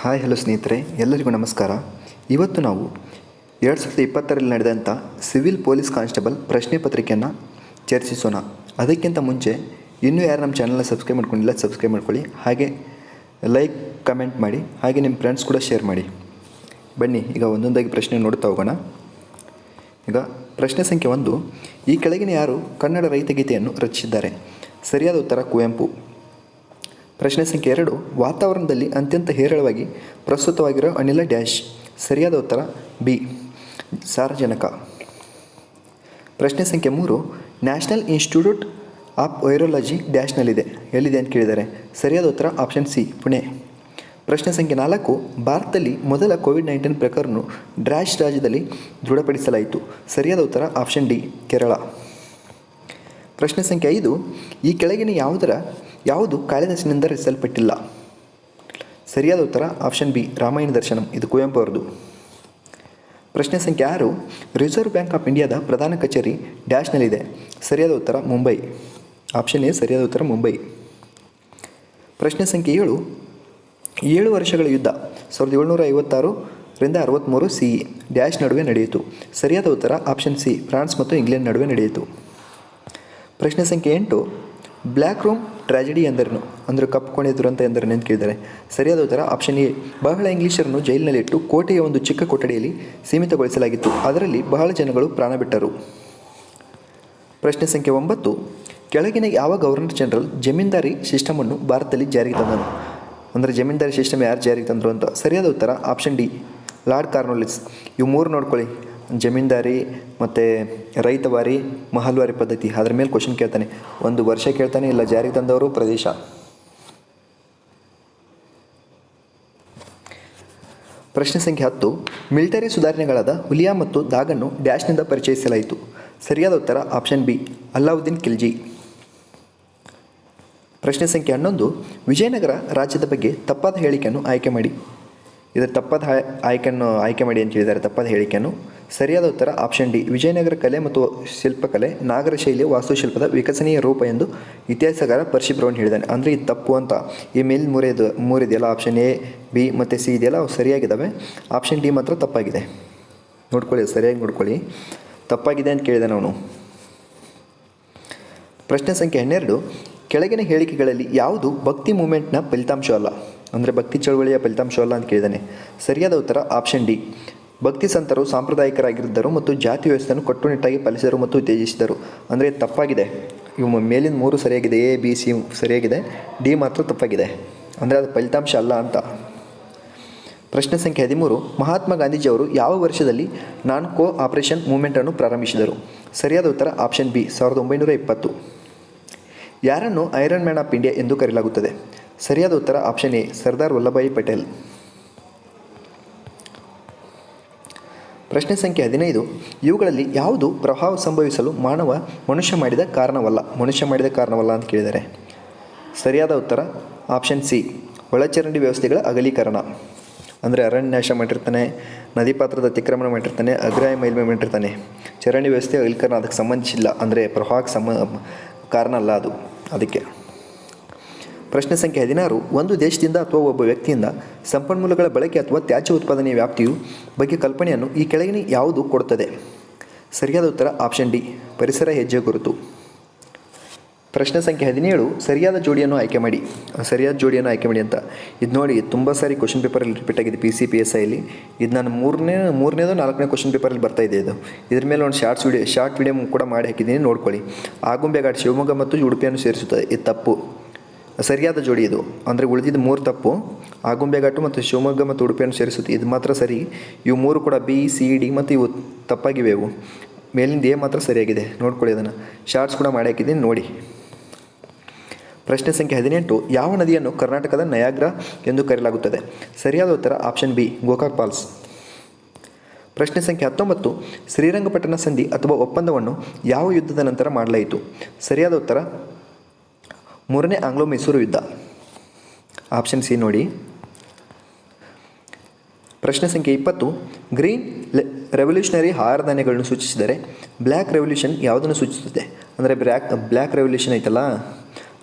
Hi hello ಸ್ನೇಹಿತರೆ, ಎಲ್ಲರಿಗೂ ನಮಸ್ಕಾರ. ಇವತ್ತು ನಾವು ಎರಡು ಸಾವಿರದ ಇಪ್ಪತ್ತರಲ್ಲಿ ನಡೆದಂಥ ಸಿವಿಲ್ ಪೊಲೀಸ್ ಕಾನ್ಸ್ಟೇಬಲ್ ಪ್ರಶ್ನೆ ಪತ್ರಿಕೆಯನ್ನು ಚರ್ಚಿಸೋಣ. ಅದಕ್ಕಿಂತ ಮುಂಚೆ ಇನ್ನೂ ಯಾರು ನಮ್ಮ ಚಾನಲ್ನ ಸಬ್ಸ್ಕ್ರೈಬ್ ಮಾಡ್ಕೊಂಡಿಲ್ಲ ಸಬ್ಸ್ಕ್ರೈಬ್ ಮಾಡ್ಕೊಳ್ಳಿ. ಹಾಗೆ ಲೈಕ್ ಕಮೆಂಟ್ ಮಾಡಿ, ಹಾಗೆ ನಿಮ್ಮ ಫ್ರೆಂಡ್ಸ್ ಕೂಡ ಶೇರ್ ಮಾಡಿ. ಬನ್ನಿ, ಈಗ ಒಂದೊಂದಾಗಿ ಪ್ರಶ್ನೆ ನೋಡ್ತಾ ಹೋಗೋಣ. ಈಗ ಪ್ರಶ್ನೆ ಸಂಖ್ಯೆ ಒಂದು, ಈ ಕೆಳಗಿನ ಯಾರು ಕನ್ನಡ ರೈತಗೀತೆಯನ್ನು ರಚಿಸಿದ್ದಾರೆ? ಸರಿಯಾದ ಉತ್ತರ ಕುವೆಂಪು. ಪ್ರಶ್ನೆ ಸಂಖ್ಯೆ ಎರಡು, ವಾತಾವರಣದಲ್ಲಿ ಅತ್ಯಂತ ಹೇರಳವಾಗಿ ಪ್ರಸ್ತುತವಾಗಿರೋ ಅನಿಲ ಡ್ಯಾಶ್. ಸರಿಯಾದ ಉತ್ತರ ಬಿ, ಸಾರಜನಕ. ಪ್ರಶ್ನೆ ಸಂಖ್ಯೆ ಮೂರು, ನ್ಯಾಷನಲ್ ಇನ್ಸ್ಟಿಟ್ಯೂಟ್ ಆಫ್ ವೈರಾಲಜಿ ಡ್ಯಾಶ್ನಲ್ಲಿದೆ. ಎಲ್ಲಿದೆ ಅಂತ ಕೇಳಿದ್ದಾರೆ ಸರಿಯಾದ ಉತ್ತರ ಆಪ್ಷನ್ ಸಿ, ಪುಣೆ. ಪ್ರಶ್ನೆ ಸಂಖ್ಯೆ ನಾಲ್ಕು, ಭಾರತದಲ್ಲಿ ಮೊದಲ ಕೋವಿಡ್ ನೈನ್ಟೀನ್ ಪ್ರಕರಣ ಡ್ರ್ಯಾಶ್ ರಾಜ್ಯದಲ್ಲಿ ದೃಢಪಡಿಸಲಾಯಿತು. ಸರಿಯಾದ ಉತ್ತರ ಆಪ್ಷನ್ ಡಿ, ಕೇರಳ. ಪ್ರಶ್ನೆ ಸಂಖ್ಯೆ ಐದು, ಈ ಕೆಳಗಿನ ಯಾವುದರ ಯಾವುದು ಕಾಳಿದಾಸನಿಂದ ರಚಿಸಲ್ಪಟ್ಟಿಲ್ಲ. ಸರಿಯಾದ ಉತ್ತರ ಆಪ್ಷನ್ ಬಿ, ರಾಮಾಯಣ ದರ್ಶನಂ. ಇದು ಕುವೆಂಪು ಅವರದು ಪ್ರಶ್ನೆ ಸಂಖ್ಯೆ ಆರು, ರಿಸರ್ವ್ ಬ್ಯಾಂಕ್ ಆಫ್ ಇಂಡಿಯಾದ ಪ್ರಧಾನ ಕಚೇರಿ ಡ್ಯಾಶ್ನಲ್ಲಿದೆ. ಸರಿಯಾದ ಉತ್ತರ ಮುಂಬೈ. ಆಪ್ಷನ್ ಎ, ಸರಿಯಾದ ಉತ್ತರ ಮುಂಬೈ. ಪ್ರಶ್ನೆ ಸಂಖ್ಯೆ ಏಳು ಏಳು ವರ್ಷಗಳ ಯುದ್ಧ, ಸಾವಿರದ ಏಳ್ನೂರ ಐವತ್ತಾರರಿಂದ ಅರವತ್ತ್ಮೂರು ಸಿ ಡ್ಯಾಶ್ ನಡುವೆ ನಡೆಯಿತು. ಸರಿಯಾದ ಉತ್ತರ ಆಪ್ಷನ್ ಸಿ, ಫ್ರಾನ್ಸ್ ಮತ್ತು ಇಂಗ್ಲೆಂಡ್ ನಡುವೆ ನಡೆಯಿತು. ಪ್ರಶ್ನೆ ಸಂಖ್ಯೆ ಎಂಟು ಬ್ಲ್ಯಾಕ್ ರೂಮ್ ಟ್ರ್ಯಾಜಿಡಿ ಎಂದರೇನು? ಅಂದರೆ ಕಪ್ಪು ಕೋಣೆ ದುರಂತ ಎಂದರೇನು ಅಂತ ಕೇಳಿದ್ದಾರೆ. ಸರಿಯಾದ ಉತ್ತರ ಆಪ್ಷನ್ ಎ. ಬಹಳ ಇಂಗ್ಲಿಷರನ್ನು ಜೈಲಿನಲ್ಲಿಟ್ಟು ಕೋಟೆಯ ಒಂದು ಚಿಕ್ಕ ಕೊಠಡಿಯಲ್ಲಿ ಸೀಮಿತಗೊಳಿಸಲಾಗಿತ್ತು. ಅದರಲ್ಲಿ ಬಹಳ ಜನಗಳು ಪ್ರಾಣ ಬಿಟ್ಟರು. ಪ್ರಶ್ನೆ ಸಂಖ್ಯೆ ಒಂಬತ್ತು. ಕೆಳಗಿನ ಯಾವ ಗವರ್ನರ್ ಜನರಲ್ ಜಮೀನ್ದಾರಿ ಸಿಸ್ಟಮನ್ನು ಭಾರತದಲ್ಲಿ ಜಾರಿಗೆ ತಂದನು? ಅಂದರೆ ಜಮೀನ್ದಾರಿ ಸಿಸ್ಟಮ್ ಯಾರು ಜಾರಿಗೆ ತಂದರು ಅಂತ. ಸರಿಯಾದ ಉತ್ತರ ಆಪ್ಷನ್ ಡಿ. ಲಾರ್ಡ್ ಕಾರ್ನೋಲಿಸ್. ಇವು ಮೂರು ನೋಡ್ಕೊಳ್ಳಿ. ಜಮೀನ್ದಾರಿ ಮತ್ತು ರೈತವಾರಿ ಮಹಲ್ವಾರಿ ಪದ್ಧತಿ, ಅದ್ರ ಮೇಲೆ ಕ್ವಶನ್ ಕೇಳ್ತಾನೆ. ಒಂದು ವರ್ಷ ಕೇಳ್ತಾನೆ, ಇಲ್ಲ ಜಾರಿಗೆ ತಂದವರು ಪ್ರದೇಶ? ಪ್ರಶ್ನೆ ಸಂಖ್ಯೆ ಹತ್ತು. ಮಿಲಿಟರಿ ಸುಧಾರಣೆಗಳಾದ ಹುಲಿಯಾ ಮತ್ತು ದಾಗನ್ನು ಡ್ಯಾಶ್ನಿಂದ ಪರಿಚಯಿಸಲಾಯಿತು. ಸರಿಯಾದ ಉತ್ತರ ಆಪ್ಷನ್ ಬಿ ಅಲ್ಲಾವುದ್ದೀನ್ ಖಿಲ್ಜಿ. ಪ್ರಶ್ನೆ ಸಂಖ್ಯೆ ಹನ್ನೊಂದು. ವಿಜಯನಗರ ರಾಜ್ಯದ ಬಗ್ಗೆ ತಪ್ಪಾದ ಹೇಳಿಕೆಯನ್ನು ಆಯ್ಕೆ ಮಾಡಿ. ಇದರ ತಪ್ಪಾದ ಆಯ್ಕೆಯನ್ನು ಆಯ್ಕೆ ಮಾಡಿ ಅಂತ ಹೇಳಿದ್ದಾರೆ, ತಪ್ಪಾದ ಹೇಳಿಕೆಯನ್ನು. ಸರಿಯಾದ ಉತ್ತರ ಆಪ್ಷನ್ ಡಿ. ವಿಜಯನಗರ ಕಲೆ ಮತ್ತು ಶಿಲ್ಪಕಲೆ, ನಾಗರ ಶೈಲಿಯ ವಾಸ್ತುಶಿಲ್ಪದ ವಿಕಸನೀಯ ರೂಪ ಎಂದು ಇತಿಹಾಸಗಾರ ಪರ್ಶಿ ಬ್ರೌನ್ ಹೇಳಿದ್ದಾನೆ. ಅಂದರೆ ಇದು ತಪ್ಪು ಅಂತ. ಈ ಮೇಲ್ ಮೂರೇದು, ಮೂರಿದೆಯಲ್ಲ? ಆಪ್ಷನ್ ಎ, ಬಿ ಮತ್ತು ಸಿ ಇದೆಯಲ್ಲ? ಅವು ಸರಿಯಾಗಿದ್ದಾವೆ? ಆಪ್ಷನ್ ಡಿ ಮಾತ್ರ ತಪ್ಪಾಗಿದೆ. ನೋಡ್ಕೊಳ್ಳಿ ಸರಿಯಾಗಿ ನೋಡ್ಕೊಳ್ಳಿ. ತಪ್ಪಾಗಿದೆ ಅಂತ ಕೇಳಿದೆ ಅವನು. ಪ್ರಶ್ನೆ ಸಂಖ್ಯೆ ಹನ್ನೆರಡು. ಕೆಳಗಿನ ಹೇಳಿಕೆಗಳಲ್ಲಿ ಯಾವುದು ಭಕ್ತಿ ಮೂಮೆಂಟ್ನ ಫಲಿತಾಂಶ ಅಲ್ಲ? ಅಂದರೆ ಭಕ್ತಿ ಚಳವಳಿಯ ಫಲಿತಾಂಶ ಅಲ್ಲ ಅಂತ ಕೇಳಿದ್ದಾನೆ ಸರಿಯಾದ ಉತ್ತರ ಆಪ್ಷನ್ ಡಿ. ಭಕ್ತಿ ಸಂತರು ಸಾಂಪ್ರದಾಯಿಕರಾಗಿದ್ದರು ಮತ್ತು ಜಾತಿ ವ್ಯವಸ್ಥೆಯನ್ನು ಕಟ್ಟುನಿಟ್ಟಾಗಿ ಪಾಲಿಸಿದರು ಮತ್ತು ಉತ್ತೇಜಿಸಿದರು ಅಂದರೆ ತಪ್ಪಾಗಿದೆ. ಇವು ಮೇಲಿನ ಮೂರು ಸರಿಯಾಗಿದೆ, ಎ, ಬಿ, ಸಿ ಸರಿಯಾಗಿದೆ, ಡಿ ಮಾತ್ರ ತಪ್ಪಾಗಿದೆ. ಅಂದರೆ ಅದು ಫಲಿತಾಂಶ ಅಲ್ಲ ಅಂತ. ಪ್ರಶ್ನೆ ಸಂಖ್ಯೆ ಹದಿಮೂರು. ಮಹಾತ್ಮ ಗಾಂಧೀಜಿಯವರು ಯಾವ ವರ್ಷದಲ್ಲಿ ನಾನ್ ಕೋ ಆಪರೇಷನ್ ಮೂವ್ಮೆಂಟನ್ನು ಪ್ರಾರಂಭಿಸಿದರು? ಸರಿಯಾದ ಉತ್ತರ ಆಪ್ಷನ್ ಬಿ, ಸಾವಿರದ ಒಂಬೈನೂರ ಇಪ್ಪತ್ತು. ಯಾರನ್ನು ಐರನ್ ಮ್ಯಾನ್ ಆಫ್ ಇಂಡಿಯಾ ಎಂದು ಕರೆಯಲಾಗುತ್ತದೆ? ಸರಿಯಾದ ಉತ್ತರ ಆಪ್ಷನ್ ಎ, ಸರ್ದಾರ್ ವಲ್ಲಭಾಯಿ ಪಟೇಲ್. ಪ್ರಶ್ನೆ ಸಂಖ್ಯೆ ಹದಿನೈದು. ಇವುಗಳಲ್ಲಿ ಯಾವುದು ಪ್ರಭಾವ ಸಂಭವಿಸಲು ಮಾನವ ಮನುಷ್ಯ ಮಾಡಿದ ಕಾರಣವಲ್ಲ? ಮನುಷ್ಯ ಮಾಡಿದ ಕಾರಣವಲ್ಲ ಅಂತ ಕೇಳಿದ್ದಾರೆ ಸರಿಯಾದ ಉತ್ತರ ಆಪ್ಷನ್ ಸಿ. ಒಳಚರಂಡಿ ವ್ಯವಸ್ಥೆಗಳ ಅಗಲೀಕರಣ. ಅಂದರೆ ಅರಣ್ಯ ನಾಶ ಮಾಡಿರ್ತಾನೆ, ನದಿ ಪಾತ್ರದ ಅತಿಕ್ರಮಣ ಮಾಡಿರ್ತಾನೆ ಅಗ್ರಾಯ ಮೇಲ್ಮೈ ಮಾಡಿರ್ತಾನೆ. ಚರಂಡಿ ವ್ಯವಸ್ಥೆ ಅಗಲೀಕರಣ ಅದಕ್ಕೆ ಸಂಬಂಧಿಸಿಲ್ಲ. ಅಂದರೆ ಪ್ರವಾಹಕ್ಕೆ ಸಂಬ ಕಾರಣ ಅಲ್ಲ ಅದು. ಅದಕ್ಕೆ ಪ್ರಶ್ನೆ ಸಂಖ್ಯೆ ಹದಿನಾರು, ಒಂದು ದೇಶದಿಂದ ಅಥವಾ ಒಬ್ಬ ವ್ಯಕ್ತಿಯಿಂದ ಸಂಪನ್ಮೂಲಗಳ ಬಳಕೆ ಅಥವಾ ತ್ಯಾಜ್ಯ ಉತ್ಪಾದನೆಯ ವ್ಯಾಪ್ತಿಯು ಬಗ್ಗೆ ಕಲ್ಪನೆಯನ್ನು ಈ ಕೆಳಗಿನ ಯಾವುದು ಕೊಡುತ್ತದೆ? ಸರಿಯಾದ ಉತ್ತರ ಆಪ್ಷನ್ ಡಿ, ಪರಿಸರ ಹೆಜ್ಜೆ ಗುರುತು. ಪ್ರಶ್ನೆ ಸಂಖ್ಯೆ ಹದಿನೇಳು, ಸರಿಯಾದ ಜೋಡಿಯನ್ನು ಆಯ್ಕೆ ಮಾಡಿ. ಸರಿಯಾದ ಜೋಡಿಯನ್ನು ಆಯ್ಕೆ ಮಾಡಿ ಅಂತ. ಇದು ನೋಡಿ, ತುಂಬ ಸಾರಿ ಕ್ವಶನ್ ಪೇಪರಲ್ಲಿ ರಿಪೀಟ್ ಆಗಿದೆ ಪಿ ಸಿ ಪಿ ಎಸ್ ಐಲಿ ಇದು ನಾನು ಮೂರನೇ, ಮೂರನೇದು ನಾಲ್ಕನೇ ಕ್ವಶನ್ ಪೇಪರಲ್ಲಿ ಬರ್ತಾ ಇದೆ ಇದು. ಇದ್ರ ಮೇಲೆ ಒಂದು ಶಾರ್ಟ್ಸ್ ವಿಡಿಯೋ ಶಾರ್ಟ್ ವಿಡಿಯೋ ಕೂಡ ಮಾಡಿ ಹಾಕಿದ್ದೀನಿ, ನೋಡ್ಕೊಳ್ಳಿ. ಆಗುಂಬೆ ಘಾಟ್ ಶಿವಮೊಗ್ಗ ಮತ್ತು ಉಡುಪಿಯನ್ನು ಸೇರಿಸುತ್ತದೆ. ಇದು ತಪ್ಪು. ಸರಿಯಾದ ಜೋಡಿ ಇದು. ಅಂದರೆ ಉಳಿದಿದ್ದು ಮೂರು ತಪ್ಪು. ಆಗುಂಬೆ ಘಾಟು ಮತ್ತು ಶಿವಮೊಗ್ಗ ಮತ್ತು ಉಡುಪಿಯನ್ನು ಸೇರಿಸುತ್ತೆ. ಇದು ಮಾತ್ರ ಸರಿ. ಇವು ಮೂರು ಕೂಡ ಬಿ, ಸಿ, ಡಿ ಮತ್ತು ಇವು ತಪ್ಪಾಗಿವೆ ಇವು. ಮೇಲಿಂದ ಎ ಮಾತ್ರ ಸರಿಯಾಗಿದೆ. ನೋಡ್ಕೊಳ್ಳಿ ಅದನ್ನು. ಶಾರ್ಟ್ಸ್ ಕೂಡ ಮಾಡಿ ಹಾಕಿದ್ದೀನಿ. ನೋಡಿ. ಪ್ರಶ್ನೆ ಸಂಖ್ಯೆ ಹದಿನೆಂಟು. ಯಾವ ನದಿಯನ್ನು ಕರ್ನಾಟಕದ ನಯಾಗ್ರ ಎಂದು ಕರೆಯಲಾಗುತ್ತದೆ? ಸರಿಯಾದ ಉತ್ತರ ಆಪ್ಷನ್ ಬಿ, ಗೋಕಾಕ್ ಪಾಲ್ಸ್ ಪ್ರಶ್ನೆ ಸಂಖ್ಯೆ ಹತ್ತೊಂಬತ್ತು. ಶ್ರೀರಂಗಪಟ್ಟಣ ಸಂಧಿ ಅಥವಾ ಒಪ್ಪಂದವನ್ನು ಯಾವ ಯುದ್ಧದ ನಂತರ ಮಾಡಲಾಯಿತು? ಸರಿಯಾದ ಉತ್ತರ ಮೂರನೇ ಆಂಗ್ಲೋ ಮೈಸೂರು ಯುದ್ಧ. ಆಪ್ಷನ್ ಸಿ ನೋಡಿ. ಪ್ರಶ್ನೆ ಸಂಖ್ಯೆ ಇಪ್ಪತ್ತು. ಗ್ರೀನ್ ರೆವಲ್ಯೂಷನರಿ ಧಾನ್ಯಗಳನ್ನು ಸೂಚಿಸಿದರೆ ಬ್ಲ್ಯಾಕ್ ರೆವಲ್ಯೂಷನ್ ಯಾವುದನ್ನು ಸೂಚಿಸುತ್ತದೆ? ಅಂದರೆ ಬ್ಲ್ಯಾಕ್ ಬ್ಲ್ಯಾಕ್ ರೆವಲ್ಯೂಷನ್ ಐತಲ್ಲ,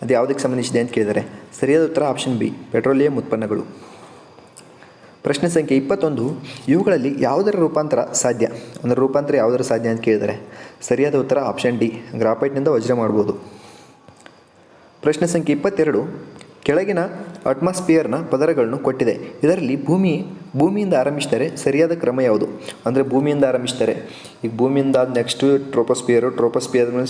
ಅದು ಯಾವುದಕ್ಕೆ ಸಂಬಂಧಿಸಿದೆ ಅಂತ ಕೇಳಿದರೆ ಸರಿಯಾದ ಉತ್ತರ ಆಪ್ಷನ್ ಬಿ ಪೆಟ್ರೋಲಿಯಂ ಉತ್ಪನ್ನಗಳು. ಪ್ರಶ್ನೆ ಸಂಖ್ಯೆ ಇಪ್ಪತ್ತೊಂದು. ಇವುಗಳಲ್ಲಿ ಯಾವುದರ ರೂಪಾಂತರ ಸಾಧ್ಯ? ಅಂದರೆ ರೂಪಾಂತರ ಯಾವುದರ ಸಾಧ್ಯ ಅಂತ ಕೇಳಿದರೆ ಸರಿಯಾದ ಉತ್ತರ ಆಪ್ಷನ್ ಡಿ ಗ್ರಾಫೈಟ್ನಿಂದ ವಜ್ರ ಮಾಡ್ಬೋದು. ಪ್ರಶ್ನೆ ಸಂಖ್ಯೆ ಇಪ್ಪತ್ತೆರಡು. ಕೆಳಗಿನ ಅಟ್ಮಾಸ್ಫಿಯರ್ನ ಪದರಗಳನ್ನು ಕೊಟ್ಟಿದೆ. ಇದರಲ್ಲಿ ಭೂಮಿ, ಭೂಮಿಯಿಂದ ಆರಂಭಿಸಿದರೆ ಸರಿಯಾದ ಕ್ರಮ ಯಾವುದು? ಅಂದರೆ ಭೂಮಿಯಿಂದ ಆರಂಭಿಸ್ತಾರೆ ಈಗ ಭೂಮಿಯಿಂದ ನೆಕ್ಸ್ಟು ಟ್ರೋಪೋಸ್ಪಿಯರು ಟ್ರೋಪೋಸ್ಪಿಯರ್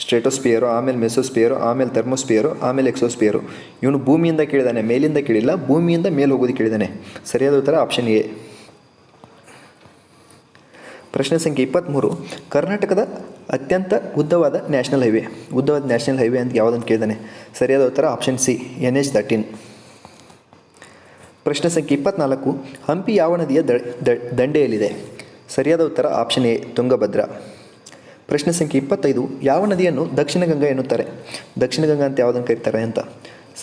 ಸ್ಟ್ರೇಟೋಸ್ಪಿಯರು ಆಮೇಲೆ ಮೆಸೋಸ್ಪಿಯರು ಆಮೇಲೆ ಥರ್ಮೋಸ್ಪಿಯರು ಆಮೇಲೆ ಎಕ್ಸೋಸ್ಪಿಯರು ಇವನು ಭೂಮಿಯಿಂದ ಕೇಳಿದಾನೆ, ಮೇಲಿಂದ ಕೇಳಿಲ್ಲ, ಭೂಮಿಯಿಂದ ಮೇಲೆ ಹೋಗೋದು ಕೇಳಿದಾನೆ. ಸರಿಯಾದ ಉತ್ತರ ಆಪ್ಷನ್ ಎ. ಪ್ರಶ್ನೆ ಸಂಖ್ಯೆ ಇಪ್ಪತ್ತ್ಮೂರು ಕರ್ನಾಟಕದ ಅತ್ಯಂತ ಉದ್ದವಾದ ನ್ಯಾಷನಲ್ ಹೈವೇ. ಉದ್ದವಾದ ನ್ಯಾಷನಲ್ ಹೈವೇ ಅಂತ ಯಾವುದನ್ನು ಕೇಳಿದಾನೆ. ಸರಿಯಾದ ಉತ್ತರ option C N H thirteen ಪ್ರಶ್ನೆ ಸಂಖ್ಯೆ ಇಪ್ಪತ್ನಾಲ್ಕು, ಹಂಪಿ ಯಾವ ನದಿಯ ದಂಡೆಯಲ್ಲಿದೆ? ಸರಿಯಾದ ಉತ್ತರ ಆಪ್ಷನ್ ಎ, ತುಂಗಭದ್ರಾ. ಪ್ರಶ್ನೆ ಸಂಖ್ಯೆ ಇಪ್ಪತ್ತೈದು, ಯಾವ ನದಿಯನ್ನು ದಕ್ಷಿಣ ಗಂಗಾ ಎನ್ನುತ್ತಾರೆ? ದಕ್ಷಿಣ ಗಂಗಾ ಅಂತ ಯಾವುದನ್ನು ಕರೀತಾರೆ ಅಂತ.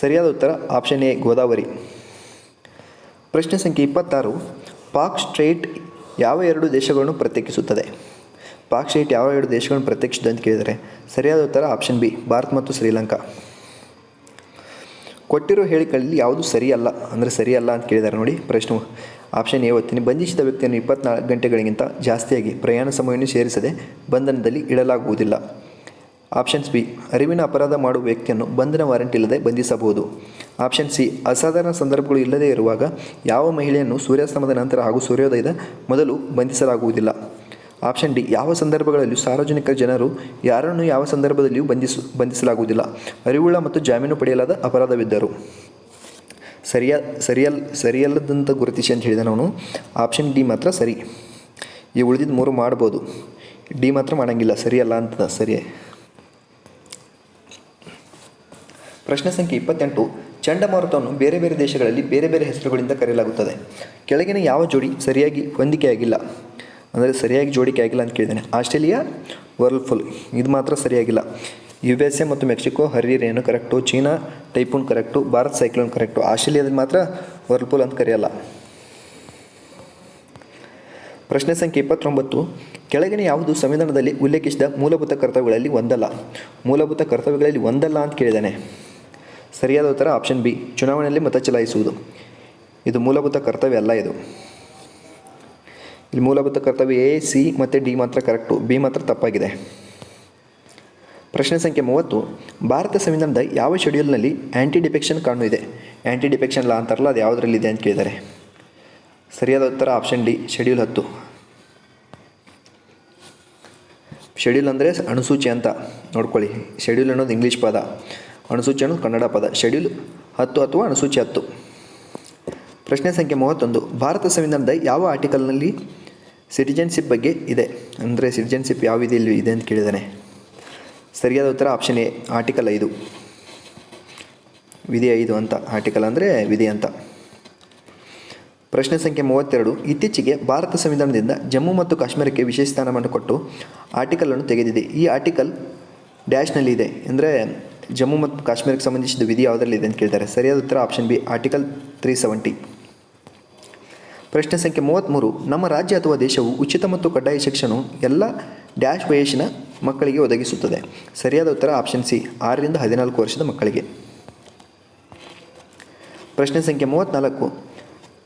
ಸರಿಯಾದ ಉತ್ತರ ಆಪ್ಷನ್ ಎ, ಗೋದಾವರಿ. ಪ್ರಶ್ನೆ ಸಂಖ್ಯೆ ಇಪ್ಪತ್ತಾರು, ಪಾಕ್ ಸ್ಟ್ರೇಟ್ ಯಾವ ಎರಡು ದೇಶಗಳನ್ನು ಪ್ರತ್ಯೇಕಿಸುತ್ತದೆ? ಪಾಕ್ ಶೀಟ್ ಯಾವ ಎರಡು ದೇಶಗಳನ್ನು ಪ್ರತ್ಯಕ್ಷಿಸಿದೆ ಅಂತ ಕೇಳಿದರೆ ಸರಿಯಾದ ಉತ್ತರ ಆಪ್ಷನ್ ಬಿ, ಭಾರತ ಮತ್ತು ಶ್ರೀಲಂಕಾ. ಕೊಟ್ಟಿರೋ ಹೇಳಿಕೆಗಳಲ್ಲಿ ಯಾವುದು ಸರಿಯಲ್ಲ, ಅಂದರೆ ಸರಿಯಲ್ಲ ಅಂತ ಕೇಳಿದ್ದಾರೆ ನೋಡಿ, ಪ್ರಶ್ನೆ ಆಪ್ಷನ್ ಎ ಓದ್ತೀನಿ. ಬಂಧಿಸಿದ ವ್ಯಕ್ತಿಯನ್ನು ಇಪ್ಪತ್ನಾಲ್ಕು ಗಂಟೆಗಳಿಗಿಂತ ಜಾಸ್ತಿಯಾಗಿ ಪ್ರಯಾಣ ಸಮಯವನ್ನು ಸೇರಿಸದೆ ಬಂಧನದಲ್ಲಿ ಇಡಲಾಗುವುದಿಲ್ಲ. ಆಪ್ಷನ್ಸ್ ಬಿ, ಅರಿವಿನ ಅಪರಾಧ ಮಾಡುವ ವ್ಯಕ್ತಿಯನ್ನು ಬಂಧನ ವಾರೆಂಟ್ ಇಲ್ಲದೆ ಬಂಧಿಸಬಹುದು. ಆಪ್ಷನ್ ಸಿ, ಅಸಾಧಾರಣ ಸಂದರ್ಭಗಳು ಇಲ್ಲದೇ ಇರುವಾಗ ಯಾವ ಮಹಿಳೆಯನ್ನು ಸೂರ್ಯಾಸ್ತಮದ ನಂತರ ಹಾಗೂ ಸೂರ್ಯೋದಯದ ಮೊದಲು ಬಂಧಿಸಲಾಗುವುದಿಲ್ಲ. ಆಪ್ಷನ್ ಡಿ, ಯಾವ ಸಂದರ್ಭಗಳಲ್ಲಿಯೂ ಸಾರ್ವಜನಿಕ ಜನರು ಯಾರನ್ನು ಯಾವ ಸಂದರ್ಭದಲ್ಲಿಯೂ ಬಂಧಿಸು, ಬಂಧಿಸಲಾಗುವುದಿಲ್ಲ. ಅರಿವುಳ್ಳ ಮತ್ತು ಜಾಮೀನು ಪಡೆಯಲಾದ ಅಪರಾಧವಿದ್ದರು. ಸರಿಯ, ಸರಿಯಲ್, ಸರಿಯಲ್ಲದಂತ ಗುರುತಿಸಿ ಅಂತ ಹೇಳಿದ ನಾನು ಆಪ್ಷನ್ ಡಿ ಮಾತ್ರ ಸರಿ. ಈ ಉಳಿದಿದ್ದು ಮೂರು ಮಾಡ್ಬೋದು. ಡಿ ಮಾತ್ರ ಮಾಡೋಂಗಿಲ್ಲ. ಸರಿಯಲ್ಲ ಅಂತ ಸರಿ ಪ್ರಶ್ನೆ ಸಂಖ್ಯೆ ಇಪ್ಪತ್ತೆಂಟು, ಚಂಡಮಾರುತವನ್ನು ಬೇರೆ ಬೇರೆ ದೇಶಗಳಲ್ಲಿ ಬೇರೆ ಬೇರೆ ಹೆಸರುಗಳಿಂದ ಕರೆಯಲಾಗುತ್ತದೆ. ಕೆಳಗಿನ ಯಾವ ಜೋಡಿ ಸರಿಯಾಗಿ ಹೊಂದಿಕೆಯಾಗಿಲ್ಲ. ಅಂದರೆ ಸರಿಯಾಗಿ ಜೋಡಿಕೆ ಆಗಿಲ್ಲ ಅಂತ ಕೇಳಿದ್ದೇನೆ. ಆಸ್ಟ್ರೇಲಿಯಾ ವರ್ಲ್ಫುಲ್ ಇದು ಮಾತ್ರ ಸರಿಯಾಗಿಲ್ಲ. ಯು ಎಸ್ ಎ ಮತ್ತು Mexico hurricane correct. China typhoon correct. Bharat cyclone correct. ಆಸ್ಟ್ರೇಲಿಯಾದಲ್ಲಿ ಮಾತ್ರ ವರ್ಲ್ಪೂಲ್ ಅಂತ ಕರೆಯಲ್ಲ. ಪ್ರಶ್ನೆ ಸಂಖ್ಯೆ ಇಪ್ಪತ್ತೊಂಬತ್ತು. ಕೆಳಗಿನ ಯಾವುದು ಸಂವಿಧಾನದಲ್ಲಿ ಉಲ್ಲೇಖಿಸಿದ ಮೂಲಭೂತ ಕರ್ತವ್ಯಗಳಲ್ಲಿ ಒಂದಲ್ಲ? ಮೂಲಭೂತ ಕರ್ತವ್ಯಗಳಲ್ಲಿ ಒಂದಲ್ಲ ಅಂತ ಕೇಳಿದ್ದಾನೆ. ಸರಿಯಾದ ಉತ್ತರ ಆಪ್ಷನ್ ಬಿ. ಚುನಾವಣೆಯಲ್ಲಿ ಮತ ಚಲಾಯಿಸುವುದು. ಇದು ಮೂಲಭೂತ ಕರ್ತವ್ಯ ಅಲ್ಲ ಇದು. ಇಲ್ಲಿ ಮೂಲಭೂತ ಕರ್ತವ್ಯ ಎ, ಸಿ ಮತ್ತು ಡಿ ಮಾತ್ರ ಕರೆಕ್ಟು ಬಿ ಮಾತ್ರ ತಪ್ಪಾಗಿದೆ. ಪ್ರಶ್ನೆ ಸಂಖ್ಯೆ ಮೂವತ್ತು. ಭಾರತ ಸಂವಿಧಾನದ ಯಾವ ಶೆಡ್ಯೂಲ್ನಲ್ಲಿ ಆ್ಯಂಟಿ ಡಿಫೆಕ್ಷನ್ ಕಾಣು ಇದೆ? ಆ್ಯಂಟಿ ಡಿಫೆಕ್ಷನ್ ಲಾ ಅಂತಾರಲ್ಲ, ಅದು ಯಾವುದರಲ್ಲಿದೆ ಅಂತ ಕೇಳಿದ್ದಾರೆ. ಸರಿಯಾದ ಉತ್ತರ ಆಪ್ಷನ್ ಡಿ ಶೆಡ್ಯೂಲ್ ಹತ್ತು. ಶೆಡ್ಯೂಲ್ ಅಂದರೆ ಅನುಸೂಚಿ ಅಂತ. ನೋಡ್ಕೊಳ್ಳಿ. ಶೆಡ್ಯೂಲ್ ಅನ್ನೋದು ಇಂಗ್ಲೀಷ್ ಪದ. ಅನುಸೂಚಿ ಅನ್ನೋದು ಕನ್ನಡ ಪದ. ಶೆಡ್ಯೂಲ್ ಹತ್ತು ಅಥವಾ ಅನುಸೂಚಿ ಹತ್ತು. ಪ್ರಶ್ನೆ ಸಂಖ್ಯೆ ಮೂವತ್ತೊಂದು. ಭಾರತ ಸಂವಿಧಾನದ ಯಾವ ಆರ್ಟಿಕಲ್ನಲ್ಲಿ ಸಿಟಿಜನ್ಶಿಪ್ ಬಗ್ಗೆ ಇದೆ. ಅಂದರೆ ಸಿಟಿಜನ್ಶಿಪ್ ಯಾವ ವಿಧಿಯಲ್ಲಿ ಇದೆ ಅಂತ ಕೇಳಿದ್ದಾನೆ ಸರಿಯಾದ ಉತ್ತರ ಆಪ್ಷನ್ ಎ ಆರ್ಟಿಕಲ್ ಐದು. ವಿಧಿ ಐದು ಅಂತ ಆರ್ಟಿಕಲ್ ಅಂದರೆ ವಿಧಿ ಅಂತ. ಪ್ರಶ್ನೆ ಸಂಖ್ಯೆ ಮೂವತ್ತೆರಡು, ಇತ್ತೀಚೆಗೆ ಭಾರತ ಸಂವಿಧಾನದಿಂದ ಜಮ್ಮು ಮತ್ತು ಕಾಶ್ಮೀರಕ್ಕೆ ವಿಶೇಷ ಸ್ಥಾನಮಾನ ಕೊಟ್ಟು ಆರ್ಟಿಕಲನ್ನು ತೆಗೆದಿದೆ. ಈ ಆರ್ಟಿಕಲ್ ಡ್ಯಾಶ್ನಲ್ಲಿ ಇದೆ. ಅಂದರೆ ಜಮ್ಮು ಮತ್ತು ಕಾಶ್ಮೀರಕ್ಕೆ ಸಂಬಂಧಿಸಿದ ವಿಧಿ ಯಾವುದರಲ್ಲಿದೆ ಅಂತ ಕೇಳ್ತಾರೆ. ಸರಿಯಾದ ಉತ್ತರ option B article three seventy ಪ್ರಶ್ನೆ ಸಂಖ್ಯೆ ಮೂವತ್ತ್ಮೂರು ನಮ್ಮ ರಾಜ್ಯ ಅಥವಾ ದೇಶವು ಉಚಿತ ಮತ್ತು ಕಡ್ಡಾಯ ಶಿಕ್ಷಣ ಎಲ್ಲ ಡ್ಯಾಶ್ ವಯಸ್ಸಿನ ಮಕ್ಕಳಿಗೆ ಒದಗಿಸುತ್ತದೆ. ಸರಿಯಾದ ಉತ್ತರ ಆಪ್ಷನ್ ಸಿ, ಆರರಿಂದ ಹದಿನಾಲ್ಕು ವರ್ಷದ ಮಕ್ಕಳಿಗೆ. ಪ್ರಶ್ನೆ ಸಂಖ್ಯೆ ಮೂವತ್ತ್ನಾಲ್ಕು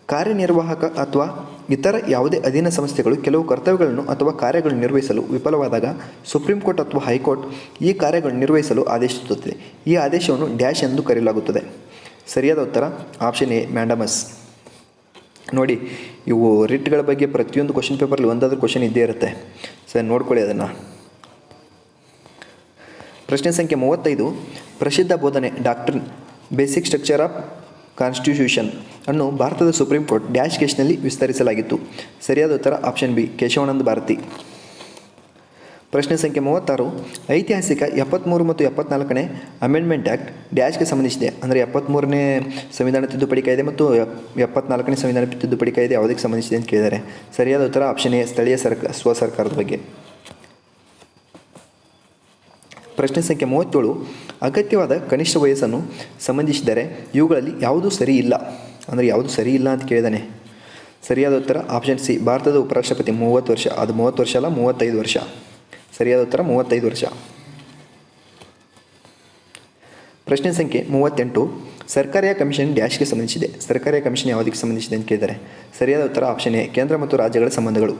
ಕಾರ್ಯನಿರ್ವಾಹಕ ಅಥವಾ ಇತರ ಯಾವುದೇ ಅಧೀನ ಸಂಸ್ಥೆಗಳು ಕೆಲವು ಕರ್ತವ್ಯಗಳನ್ನು ಅಥವಾ ಕಾರ್ಯಗಳನ್ನು ನಿರ್ವಹಿಸಲು ವಿಫಲವಾದಾಗ ಸುಪ್ರೀಂ ಕೋರ್ಟ್ ಅಥವಾ ಹೈಕೋರ್ಟ್ ಈ ಕಾರ್ಯಗಳನ್ನು ನಿರ್ವಹಿಸಲು ಆದೇಶಿಸುತ್ತದೆ. ಈ ಆದೇಶವನ್ನು ಡ್ಯಾಶ್ ಎಂದು ಕರೆಯಲಾಗುತ್ತದೆ. ಸರಿಯಾದ ಉತ್ತರ ಆಪ್ಷನ್ ಎ, ಮ್ಯಾಂಡಮಸ್. ನೋಡಿ, ಇವು ರಿಟ್ಗಳ ಬಗ್ಗೆ ಪ್ರತಿಯೊಂದು ಕ್ವಶನ್ ಪೇಪರಲ್ಲಿ ಒಂದಾದರೂ ಕ್ವಶನ್ ಇದ್ದೇ ಇರುತ್ತೆ. ಸರ್, ನೋಡ್ಕೊಳ್ಳಿ ಅದನ್ನು. ಪ್ರಶ್ನೆ ಸಂಖ್ಯೆ ಮೂವತ್ತೈದು, ಪ್ರಸಿದ್ಧ ಬೋಧನೆ doctrine basic structure of constitution ಅನ್ನು ಭಾರತದ ಸುಪ್ರೀಂ ಕೋರ್ಟ್ ಡ್ಯಾಶ್ ಕೇಸ್ನಲ್ಲಿ ವಿಸ್ತರಿಸಲಾಗಿತ್ತು. ಸರಿಯಾದ ಉತ್ತರ ಆಪ್ಷನ್ ಬಿ, ಕೇಶವಾನಂದ ಭಾರತಿ. ಪ್ರಶ್ನೆ ಸಂಖ್ಯೆ ಮೂವತ್ತಾರು, ಐತಿಹಾಸಿಕ ಎಪ್ಪತ್ತ್ಮೂರು ಮತ್ತು ಎಪ್ಪತ್ನಾಲ್ಕನೇ ಅಮೆಂಡ್ಮೆಂಟ್ ಆ್ಯಕ್ಟ್ ಡ್ಯಾಶ್ಗೆ ಸಂಬಂಧಿಸಿದೆ. ಅಂದರೆ ಎಪ್ಪತ್ತ್ಮೂರನೇ ಸಂವಿಧಾನ ತಿದ್ದುಪಡಿ ಕಾಯ್ದೆ ಮತ್ತು ಎಪ್- ಎಪ್ಪತ್ನಾಲ್ಕನೇ ಸಂವಿಧಾನ ತಿದ್ದುಪಡಿ ಕಾಯ್ದೆ ಯಾವುದಕ್ಕೆ ಸಂಬಂಧಿಸಿದೆ ಅಂತ ಕೇಳಿದ್ದಾರೆ ಸರಿಯಾದ ಉತ್ತರ ಆಪ್ಷನ್ ಎ, ಸ್ಥಳೀಯ ಸರ್ಕ, ಸ್ವ ಸರ್ಕಾರದ ಬಗ್ಗೆ. ಪ್ರಶ್ನೆ ಸಂಖ್ಯೆ ಮೂವತ್ತೇಳು, ಅಗತ್ಯವಾದ ಕನಿಷ್ಠ ವಯಸ್ಸನ್ನು ಸಂಬಂಧಿಸಿದರೆ ಇವುಗಳಲ್ಲಿ ಯಾವುದೂ ಸರಿ ಇಲ್ಲ. ಅಂದರೆ ಯಾವುದು ಸರಿ ಇಲ್ಲ ಅಂತ ಕೇಳಿದಾನೆ. ಸರಿಯಾದ ಉತ್ತರ ಆಪ್ಷನ್ ಸಿ, ಭಾರತದ ಉಪರಾಷ್ಟ್ರಪತಿ ಮೂವತ್ತು ವರ್ಷ, ಅದು ಮೂವತ್ತು ವರ್ಷ ಅಲ್ಲ, ಮೂವತ್ತೈದು ವರ್ಷ. ಸರಿಯಾದ ಉತ್ತರ ಮೂವತ್ತೈದು ವರ್ಷ. ಪ್ರಶ್ನೆ ಸಂಖ್ಯೆ ಮೂವತ್ತೆಂಟು. ಸರ್ಕಾರಿಯ ಕಮಿಷನ್ ಡ್ಯಾಶ್ಗೆ ಸಂಬಂಧಿಸಿದೆ. ಸರ್ಕಾರಿಯ ಕಮಿಷನ್ ಯಾವುದಕ್ಕೆ ಸಂಬಂಧಿಸಿದೆ ಅಂತ ಕೇಳಿದ್ದಾರೆ. ಸರಿಯಾದ ಉತ್ತರ ಆಪ್ಷನ್ ಎ, ಕೇಂದ್ರ ಮತ್ತು ರಾಜ್ಯಗಳ ಸಂಬಂಧಗಳು.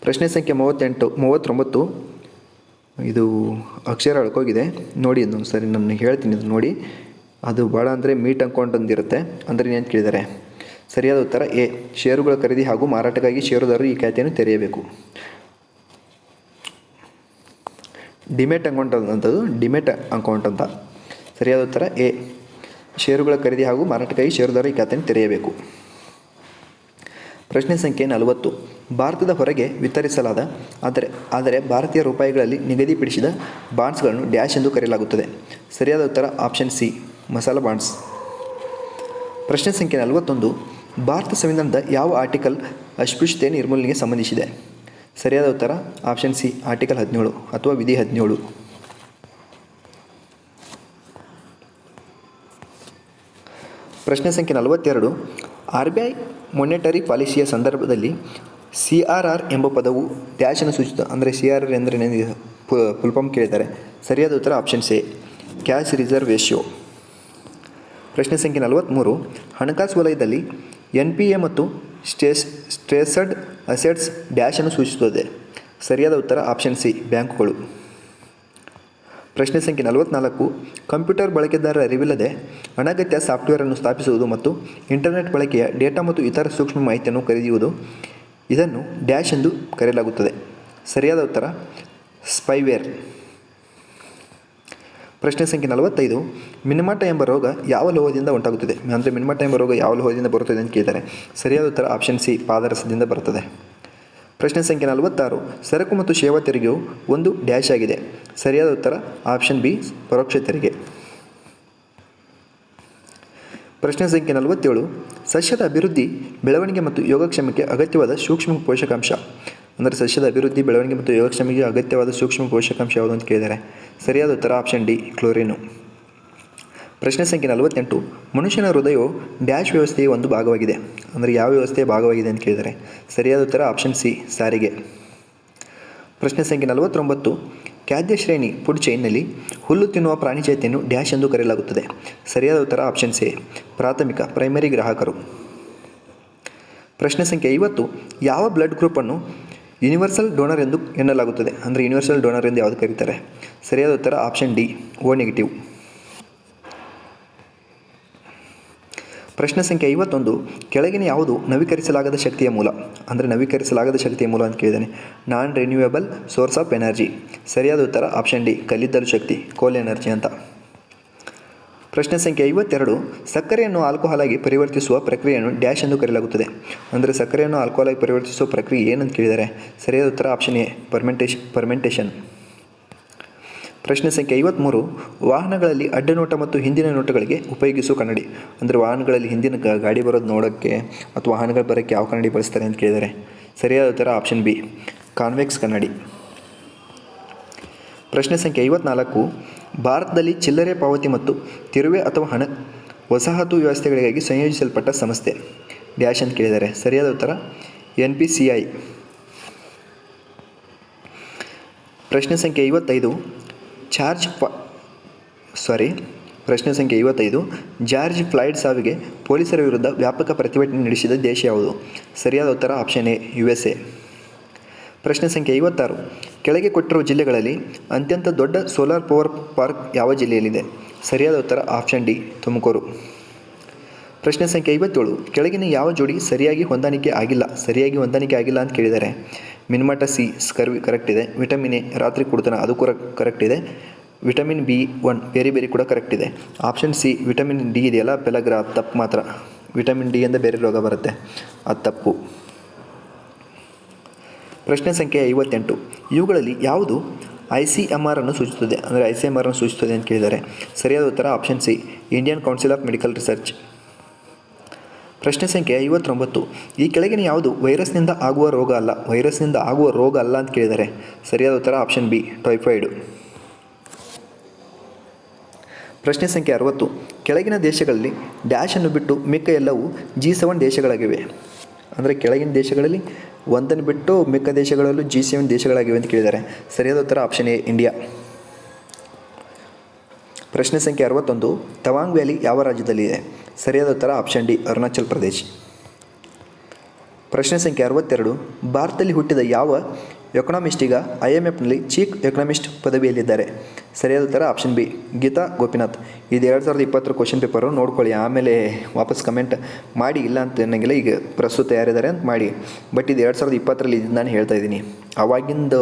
ಪ್ರಶ್ನೆ ಸಂಖ್ಯೆ ಮೂವತ್ತೆಂಟು, ಮೂವತ್ತೊಂಬತ್ತು. ಇದು ಅಕ್ಷರ ಅಳ್ಕೋಗಿದೆ. ನೋಡಿ ಇನ್ನೊಂದು ಸರಿ ನಾನು ಹೇಳ್ತೀನಿ, ಇದು ನೋಡಿ. ಅದು ಭಾಳ ಅಂದರೆ ಮೀಟ್ ಅಂದ್ಕೊಂಡಿರುತ್ತೆ. ಅಂದರೆ ಏನು ಕೇಳಿದ್ದಾರೆ? ಸರಿಯಾದ ಉತ್ತರ ಎ. ಷೇರುಗಳ ಖರೀದಿ ಹಾಗೂ ಮಾರಾಟಕ್ಕಾಗಿ ಷೇರುದಾರರು ಈ ಖಾತೆಯನ್ನು ತೆರೆಯಬೇಕು. ಡಿಮೆಟ್ ಅಕೌಂಟ್ ಅಂತದ್ದು ಡಿಮೆಟ್ ಅಕೌಂಟ್ ಅಂತ. ಸರಿಯಾದ ಉತ್ತರ ಎ. ಷೇರುಗಳ ಖರೀದಿ ಹಾಗೂ ಮಾರಾಟಕ್ಕಾಗಿ ಷೇರುದಾರರು ಈ ಖಾತೆಯನ್ನು ತೆರೆಯಬೇಕು. ಪ್ರಶ್ನೆ ಸಂಖ್ಯೆ ನಲವತ್ತು. ಭಾರತದ ಹೊರಗೆ ವಿತರಿಸಲಾದ, ಆದರೆ ಆದರೆ ಭಾರತೀಯ ರೂಪಾಯಿಗಳಲ್ಲಿ ನಿಗದಿಪಡಿಸಿದ ಬಾಂಡ್ಸ್ಗಳನ್ನು ಡ್ಯಾಶ್ ಎಂದು ಕರೆಯಲಾಗುತ್ತದೆ. ಸರಿಯಾದ ಉತ್ತರ ಆಪ್ಷನ್ ಸಿ, ಮಸಾಲ ಬಾಂಡ್ಸ್. ಪ್ರಶ್ನೆ ಸಂಖ್ಯೆ ನಲವತ್ತೊಂದು. ಭಾರತ ಸಂವಿಧಾನದ ಯಾವ ಆರ್ಟಿಕಲ್ ಅಸ್ಪೃಶ್ಯತೆ ನಿರ್ಮೂಲನೆಗೆ ಸಂಬಂಧಿಸಿದೆ? ಸರಿಯಾದ ಉತ್ತರ ಆಪ್ಷನ್ ಸಿ ಆರ್ಟಿಕಲ್ ಹದಿನೇಳು ಅಥವಾ ವಿಧಿ ಹದಿನೇಳು. ಪ್ರಶ್ನೆ ಸಂಖ್ಯೆ ನಲವತ್ತೆರಡು. ಆರ್ ಬಿ ಐ ಮೊನೆಟರಿ ಪಾಲಿಸಿಯ ಸಂದರ್ಭದಲ್ಲಿ ಸಿ ಆರ್ ಆರ್ ಎಂಬ ಪದವು ಡ್ಯಾಶನ್ನು ಸೂಚಿತ, ಅಂದರೆ ಸಿ ಆರ್ ಆರ್ ಎಂದರೆ ಫುಲ್ ಫಾರ್ಮ್ ಕೇಳಿದ್ದಾರೆ. ಸರಿಯಾದ ಉತ್ತರ option C cash reserve ratio ಪ್ರಶ್ನೆ ಸಂಖ್ಯೆ ನಲವತ್ತ್ಮೂರು ಹಣಕಾಸು ವಲಯದಲ್ಲಿ ಎನ್ ಪಿ ಎ ಮತ್ತು ಸ್ಟೇಸ್ ಸ್ಟ್ರೇಸಡ್ ಅಸೆಟ್ಸ್ ಡ್ಯಾಶನ್ನು ಸೂಚಿಸುತ್ತದೆ. ಸರಿಯಾದ ಉತ್ತರ ಆಪ್ಷನ್ ಸಿ, ಬ್ಯಾಂಕುಗಳು. ಪ್ರಶ್ನೆ ಸಂಖ್ಯೆ ನಲವತ್ನಾಲ್ಕು, ಕಂಪ್ಯೂಟರ್ ಬಳಕೆದಾರರ ಅರಿವಿಲ್ಲದೆ ಅನಗತ್ಯ ಸಾಫ್ಟ್ವೇರನ್ನು ಸ್ಥಾಪಿಸುವುದು ಮತ್ತು ಇಂಟರ್ನೆಟ್ ಬಳಕೆಯ ಡೇಟಾ ಮತ್ತು ಇತರ ಸೂಕ್ಷ್ಮ ಮಾಹಿತಿಯನ್ನು ಕರೆಯುವುದು ಇದನ್ನು ಡ್ಯಾಶ್ ಎಂದು ಕರೆಯಲಾಗುತ್ತದೆ. ಸರಿಯಾದ ಉತ್ತರ, ಸ್ಪೈವೇರ್. ಪ್ರಶ್ನೆ ಸಂಖ್ಯೆ ನಲವತ್ತೈದು, ಮಿನಿಮಾಟ ಎಂಬ ರೋಗ ಯಾವ ಲೋಹದಿಂದ ಉಂಟಾಗುತ್ತದೆ? ಅಂದರೆ ಮಿನಿಮಾಟ ಎಂಬ ರೋಗ ಯಾವ ಲೋಹದಿಂದ ಬರುತ್ತದೆ ಅಂತ ಕೇಳ್ತಾರೆ ಸರಿಯಾದ ಉತ್ತರ ಆಪ್ಷನ್ ಸಿ ಪಾದರಸದಿಂದ ಬರುತ್ತದೆ. ಪ್ರಶ್ನೆ ಸಂಖ್ಯೆ ನಲವತ್ತಾರು, ಸರಕು ಮತ್ತು ಸೇವಾ ತೆರಿಗೆಯು ಒಂದು ಡ್ಯಾಶ್ ಆಗಿದೆ. ಸರಿಯಾದ ಉತ್ತರ ಆಪ್ಷನ್ ಬಿ ಪರೋಕ್ಷ ತೆರಿಗೆ. ಪ್ರಶ್ನೆ ಸಂಖ್ಯೆ ನಲವತ್ತೇಳು, ಸಸ್ಯದ ಅಭಿವೃದ್ಧಿ, ಬೆಳವಣಿಗೆ ಮತ್ತು ಯೋಗಕ್ಷೇಮಕ್ಕೆ ಅಗತ್ಯವಾದ ಸೂಕ್ಷ್ಮ ಪೋಷಕಾಂಶ. ಅಂದರೆ ಸಸ್ಯದ ಅಭಿವೃದ್ಧಿ, ಬೆಳವಣಿಗೆ ಮತ್ತು ಯೋಗಕ್ಷಮಿಗೆ ಅಗತ್ಯವಾದ ಸೂಕ್ಷ್ಮ ಪೋಷಕಾಂಶ ಯಾವುದು ಅಂತ ಕೇಳಿದ್ದಾರೆ ಸರಿಯಾದ ಉತ್ತರ ಆಪ್ಷನ್ ಡಿ ಕ್ಲೋರಿನು ಪ್ರಶ್ನೆ ಸಂಖ್ಯೆ ನಲವತ್ತೆಂಟು. ಮನುಷ್ಯನ ಹೃದಯವು ಡ್ಯಾಶ್ ವ್ಯವಸ್ಥೆಯ ಒಂದು ಭಾಗವಾಗಿದೆ. ಅಂದರೆ ಯಾವ ವ್ಯವಸ್ಥೆಯ ಭಾಗವಾಗಿದೆ ಅಂತ ಕೇಳಿದ್ದಾರೆ ಸರಿಯಾದ ಉತ್ತರ ಆಪ್ಷನ್ ಸಿ ಸಾರಿಗೆ. ಪ್ರಶ್ನೆ ಸಂಖ್ಯೆ ನಲವತ್ತೊಂಬತ್ತು. ಖಾದ್ಯ ಶ್ರೇಣಿ ಫುಡ್ ಚೈನ್ನಲ್ಲಿ ಹುಲ್ಲು ತಿನ್ನುವ ಪ್ರಾಣಿ ಚೈತ್ಯನ್ನು ಡ್ಯಾಶ್ ಎಂದು ಕರೆಯಲಾಗುತ್ತದೆ. ಸರಿಯಾದ ಉತ್ತರ ಆಪ್ಷನ್ ಸಿ ಪ್ರಾಥಮಿಕ ಪ್ರೈಮರಿ ಗ್ರಾಹಕರು. ಪ್ರಶ್ನೆ ಸಂಖ್ಯೆ ಐವತ್ತು. ಯಾವ ಬ್ಲಡ್ ಗ್ರೂಪನ್ನು ಯೂನಿವರ್ಸಲ್ ಡೋನರ್ ಎಂದು ಎನ್ನಲಾಗುತ್ತದೆ. ಅಂದರೆ ಯೂನಿವರ್ಸಲ್ ಡೋನರ್ ಎಂದು ಯಾವುದು ಕರೀತಾರೆ? ಸರಿಯಾದ ಉತ್ತರ ಆಪ್ಷನ್ ಡಿ ಓ ನೆಗೆಟಿವ್. ಪ್ರಶ್ನೆ ಸಂಖ್ಯೆ ಐವತ್ತೊಂದು, ಕೆಳಗಿನ ಯಾವುದು ನವೀಕರಿಸಲಾಗದ ಶಕ್ತಿಯ ಮೂಲ? ಅಂದರೆ ನವೀಕರಿಸಲಾಗದ ಶಕ್ತಿಯ ಮೂಲ ಅಂತ ಕೇಳಿದ್ದಾನೆ. Non renewable source of energy ಸರಿಯಾದ ಉತ್ತರ ಆಪ್ಷನ್ ಡಿ, ಕಲ್ಲಿದ್ದಲು ಶಕ್ತಿ ಕೋಲ್ ಎನರ್ಜಿ ಅಂತ. ಪ್ರಶ್ನೆ ಸಂಖ್ಯೆ ಐವತ್ತೆರಡು, ಸಕ್ಕರೆಯನ್ನು ಆಲ್ಕೋಹಾಲ್ ಆಗಿ ಪರಿವರ್ತಿಸುವ ಪ್ರಕ್ರಿಯೆಯನ್ನು ಡ್ಯಾಶ್ ಎಂದು ಕರೆಯಲಾಗುತ್ತದೆ. ಅಂದರೆ ಸಕ್ಕರೆಯನ್ನು ಆಲ್ಕೋಹಾಲ್ ಆಗಿ ಪರಿವರ್ತಿಸುವ ಪ್ರಕ್ರಿಯೆ ಏನಂತ ಕೇಳಿದರೆ ಸರಿಯಾದ ಉತ್ತರ ಆಪ್ಷನ್ ಎ ಪರ್ಮೆಂಟೇಶ್ ಪರ್ಮೆಂಟೇಷನ್ ಪ್ರಶ್ನೆ ಸಂಖ್ಯೆ ಐವತ್ತ್ಮೂರು ವಾಹನಗಳಲ್ಲಿ ಅಡ್ಡನೋಟ ಮತ್ತು ಹಿಂದಿನ ನೋಟಗಳಿಗೆ ಉಪಯೋಗಿಸುವ ಕನ್ನಡಿ. ಅಂದರೆ ವಾಹನಗಳಲ್ಲಿ ಹಿಂದಿನ ಗಾಡಿ ಬರೋದು ನೋಡೋಕ್ಕೆ ಅಥವಾ ವಾಹನಗಳು ಬರೋಕ್ಕೆ ಯಾವ ಕನ್ನಡಿ ಬಳಸ್ತಾರೆ ಅಂತ ಕೇಳಿದರೆ ಸರಿಯಾದ ಉತ್ತರ ಆಪ್ಷನ್ ಬಿ, ಕಾನ್ವೆಕ್ಸ್ ಕನ್ನಡಿ. ಪ್ರಶ್ನೆ ಸಂಖ್ಯೆ ಐವತ್ನಾಲ್ಕು ಭಾರತದಲ್ಲಿ ಚಿಲ್ಲರೆ ಪಾವತಿ ಮತ್ತು ತಿರುವೆ ಅಥವಾ ಹಣ ವಸಾಹತು ವ್ಯವಸ್ಥೆಗಳಿಗಾಗಿ ಸಂಯೋಜಿಸಲ್ಪಟ್ಟ ಸಂಸ್ಥೆ. ಡ್ಯಾಶ್ ಅಂತ ಕೇಳಿದ್ದಾರೆ. ಸರಿಯಾದ ಉತ್ತರ? ಎನ್ ಪಿ ಸಿ ಐ ಪ್ರಶ್ನೆ ಸಂಖ್ಯೆ ಐವತ್ತೈದು. ಚಾರ್ಜ್ ಸಾರಿ, ಪ್ರಶ್ನೆ ಸಂಖ್ಯೆ ಐವತ್ತೈದು. ಜಾರ್ಜ್ ಫ್ಲೈಡ್ ಸಾವಿಗೆ ಪೊಲೀಸರ ವಿರುದ್ಧ ವ್ಯಾಪಕ ಪ್ರತಿಭಟನೆ ನಡೆಸಿದ ದೇಶ ಯಾವುದು? ಸರಿಯಾದ ಉತ್ತರ? Option A, U S A. ಪ್ರಶ್ನೆ ಸಂಖ್ಯೆ ಐವತ್ತಾರು. ಕೆಳಗೆ ಕೊಟ್ಟಿರುವ ಜಿಲ್ಲೆಗಳಲ್ಲಿ ಅತ್ಯಂತ ದೊಡ್ಡ ಸೋಲಾರ್ ಪವರ್ ಪಾರ್ಕ್ ಯಾವ ಜಿಲ್ಲೆಯಲ್ಲಿದೆ? ಸರಿಯಾದ ಉತ್ತರ ಆಪ್ಷನ್ ಡಿ, ತುಮಕೂರು. ಪ್ರಶ್ನೆ ಸಂಖ್ಯೆ ಐವತ್ತೇಳು. ಕೆಳಗಿನ ಯಾವ ಜೋಡಿ ಸರಿಯಾಗಿ ಹೊಂದಾಣಿಕೆ ಆಗಿಲ್ಲ? ಸರಿಯಾಗಿ ಹೊಂದಾಣಿಕೆ ಆಗಿಲ್ಲ ಅಂತ ಕೇಳಿದ್ದಾರೆ ಮಿನ್ಮಟ ಸಿ, ಸ್ಕರ್ವಿ ಕರೆಕ್ಟ್ ಇದೆ. ವಿಟಮಿನ್ ಎ, ರಾತ್ರಿ ಕುಡ್ತಾನೆ ಅದು ಕೂಡ ಕರೆಕ್ಟ್ ಇದೆ. ವಿಟಮಿನ್ ಬಿ ಒನ್, ಬೇರೆ ಬೇರೆ ಕೂಡ ಕರೆಕ್ಟ್ ಇದೆ. ಆಪ್ಷನ್ ಸಿ, ವಿಟಮಿನ್ ಡಿ ಇದೆಯಲ್ಲ ಪೆಲಗ್ರಾ ತಪ್ಪು ಮಾತ್ರ. ವಿಟಮಿನ್ ಡಿ ಅಂದರೆ ಬೇರೆ ರೋಗ ಬರುತ್ತೆ. ಅದು ತಪ್ಪು. ಪ್ರಶ್ನೆ ಸಂಖ್ಯೆ ಐವತ್ತೆಂಟು. ಇವುಗಳಲ್ಲಿ ಯಾವುದು ಐ ಸಿ ಎಂ ಆರ್ ಅನ್ನು ಸೂಚಿಸುತ್ತದೆ? ಅಂದರೆ ಐ ಸಿ ಎಂ ಆರ್ ಅನ್ನು ಸೂಚಿಸುತ್ತದೆ ಅಂತ ಕೇಳಿದ್ದಾರೆ. ಸರಿಯಾದ ಉತ್ತರ option C, Indian council of medical research. ಪ್ರಶ್ನೆ ಸಂಖ್ಯೆ ಐವತ್ತೊಂಬತ್ತು. ಈ ಕೆಳಗಿನ ಯಾವುದು ವೈರಸ್ನಿಂದ ಆಗುವ ರೋಗ ಅಲ್ಲ? ವೈರಸ್ನಿಂದ ಆಗುವ ರೋಗ ಅಲ್ಲ ಅಂತ ಕೇಳಿದ್ದಾರೆ. ಸರಿಯಾದ ಉತ್ತರ ಆಪ್ಷನ್ ಬಿ, ಟೈಫಾಯ್ಡು. ಪ್ರಶ್ನೆ ಸಂಖ್ಯೆ ಅರವತ್ತು. ಕೆಳಗಿನ ದೇಶಗಳಲ್ಲಿ ಡ್ಯಾಶನ್ನು ಬಿಟ್ಟು ಮಿಕ್ಕ ಎಲ್ಲವೂ ಜಿ ಸೆವೆನ್ ದೇಶಗಳಾಗಿವೆ. ಅಂದರೆ ಕೆಳಗಿನ ದೇಶಗಳಲ್ಲಿ ಒಂದನ್ನು ಬಿಟ್ಟು ಮಿಕ್ಕ ದೇಶಗಳಲ್ಲೂ ಜಿ ಸೆವೆನ್ ದೇಶಗಳಾಗಿವೆ ಅಂತ ಕೇಳಿದ್ದಾರೆ. ಸರಿಯಾದ ಉತ್ತರ ಆಪ್ಷನ್ ಎ ಇಂಡಿಯಾ ಪ್ರಶ್ನೆ ಸಂಖ್ಯೆ ಅರವತ್ತೊಂದು, ತವಾಂಗ್ ವ್ಯಾಲಿ ಯಾವ ರಾಜ್ಯದಲ್ಲಿದೆ ಸರಿಯಾದ ಉತ್ತರ ಆಪ್ಷನ್ ಡಿ, ಅರುಣಾಚಲ್ ಪ್ರದೇಶ್. ಪ್ರಶ್ನೆ ಸಂಖ್ಯೆ ಅರವತ್ತೆರಡು, ಭಾರತದಲ್ಲಿ ಹುಟ್ಟಿದ ಯಾವ ಎಕನಾಮಿಸ್ಟಿಗ ಐ ಎಂ ಎಫ್ನಲ್ಲಿ ಚೀಫ್ ಎಕನಾಮಿಸ್ಟ್ ಪದವಿಯಲ್ಲಿದ್ದಾರೆ. ಸರಿಯಾದ ಉತ್ತರ ಆಪ್ಷನ್ ಬಿ ಗೀತಾ ಗೋಪಿನಾಥ್. ಇದು ಎರಡು ಸಾವಿರದ ಇಪ್ಪತ್ತರ ಕ್ವಶನ್ ಪೇಪರು ನೋಡ್ಕೊಳ್ಳಿ. ಆಮೇಲೆ ವಾಪಸ್ ಕಮೆಂಟ್ ಮಾಡಿ, ಇಲ್ಲ ಅಂತ ಅನ್ನಂಗಿಲ್ಲ. ಈಗ ಪ್ರಸ್ತುತ ಯಾರಿದ್ದಾರೆ ಅಂತ ಮಾಡಿ. ಬಟ್ ಇದು ಎರಡು ಸಾವಿರದ ಇಪ್ಪತ್ತರಲ್ಲಿ ಇದು ನಾನು ಹೇಳ್ತಾ ಇದ್ದೀನಿ. ಅವಾಗಿಂದು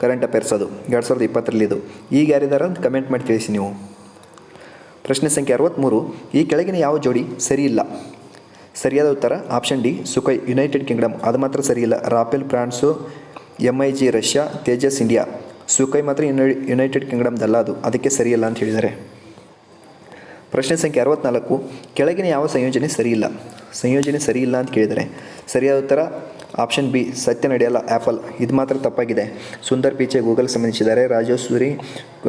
ಕರೆಂಟ್ ಅಫೇರ್ಸ್ ಅದು. ಎರಡು ಸಾವಿರದ ಇಪ್ಪತ್ತರಲ್ಲಿ ಇದು. ಈಗ ಯಾರಿದ್ದಾರೆ ಅಂತ ಕಮೆಂಟ್ ಮಾಡಿ ತಿಳಿಸಿ ನೀವು. ಪ್ರಶ್ನೆ ಸಂಖ್ಯೆ ಅರವತ್ತ್ಮೂರು ಈ ಕೆಳಗಿನ ಯಾವ ಜೋಡಿ ಸರಿಯಿಲ್ಲ ಸರಿಯಾದ ಉತ್ತರ option D Sukhoi United Kingdom ಅದು ಮಾತ್ರ ಸರಿಯಿಲ್ಲ Rafale France M I G Russia, Tejas India. Sukhoi ಮಾತ್ರ ಯುನೈ, ಯುನೈಟೆಡ್ ಕಿಂಗ್ಡಮ್ದಲ್ಲ ಅದು ಅದಕ್ಕೆ ಸರಿಯಲ್ಲ ಅಂತ ಹೇಳಿದ್ದಾರೆ. ಪ್ರಶ್ನೆ ಸಂಖ್ಯೆ ಅರವತ್ನಾಲ್ಕು. ಕೆಳಗಿನ ಯಾವ ಸಂಯೋಜನೆ ಸರಿಯಿಲ್ಲ? ಸಂಯೋಜನೆ ಸರಿಯಿಲ್ಲ ಅಂತ ಕೇಳಿದರೆ ಸರಿಯಾದ ಉತ್ತರ ಆಪ್ಷನ್ ಬಿ, ಸತ್ಯ ನಡೆಯಲ್ಲ. ಆ್ಯಪಲ್ ಇದು ಮಾತ್ರ ತಪ್ಪಾಗಿದೆ. ಸುಂದರ್ ಪೀಚೆ ಗೂಗಲ್ಗೆ ಸಂಬಂಧಿಸಿದ್ದಾರೆ. ರಾಜೇಶ್ವರಿ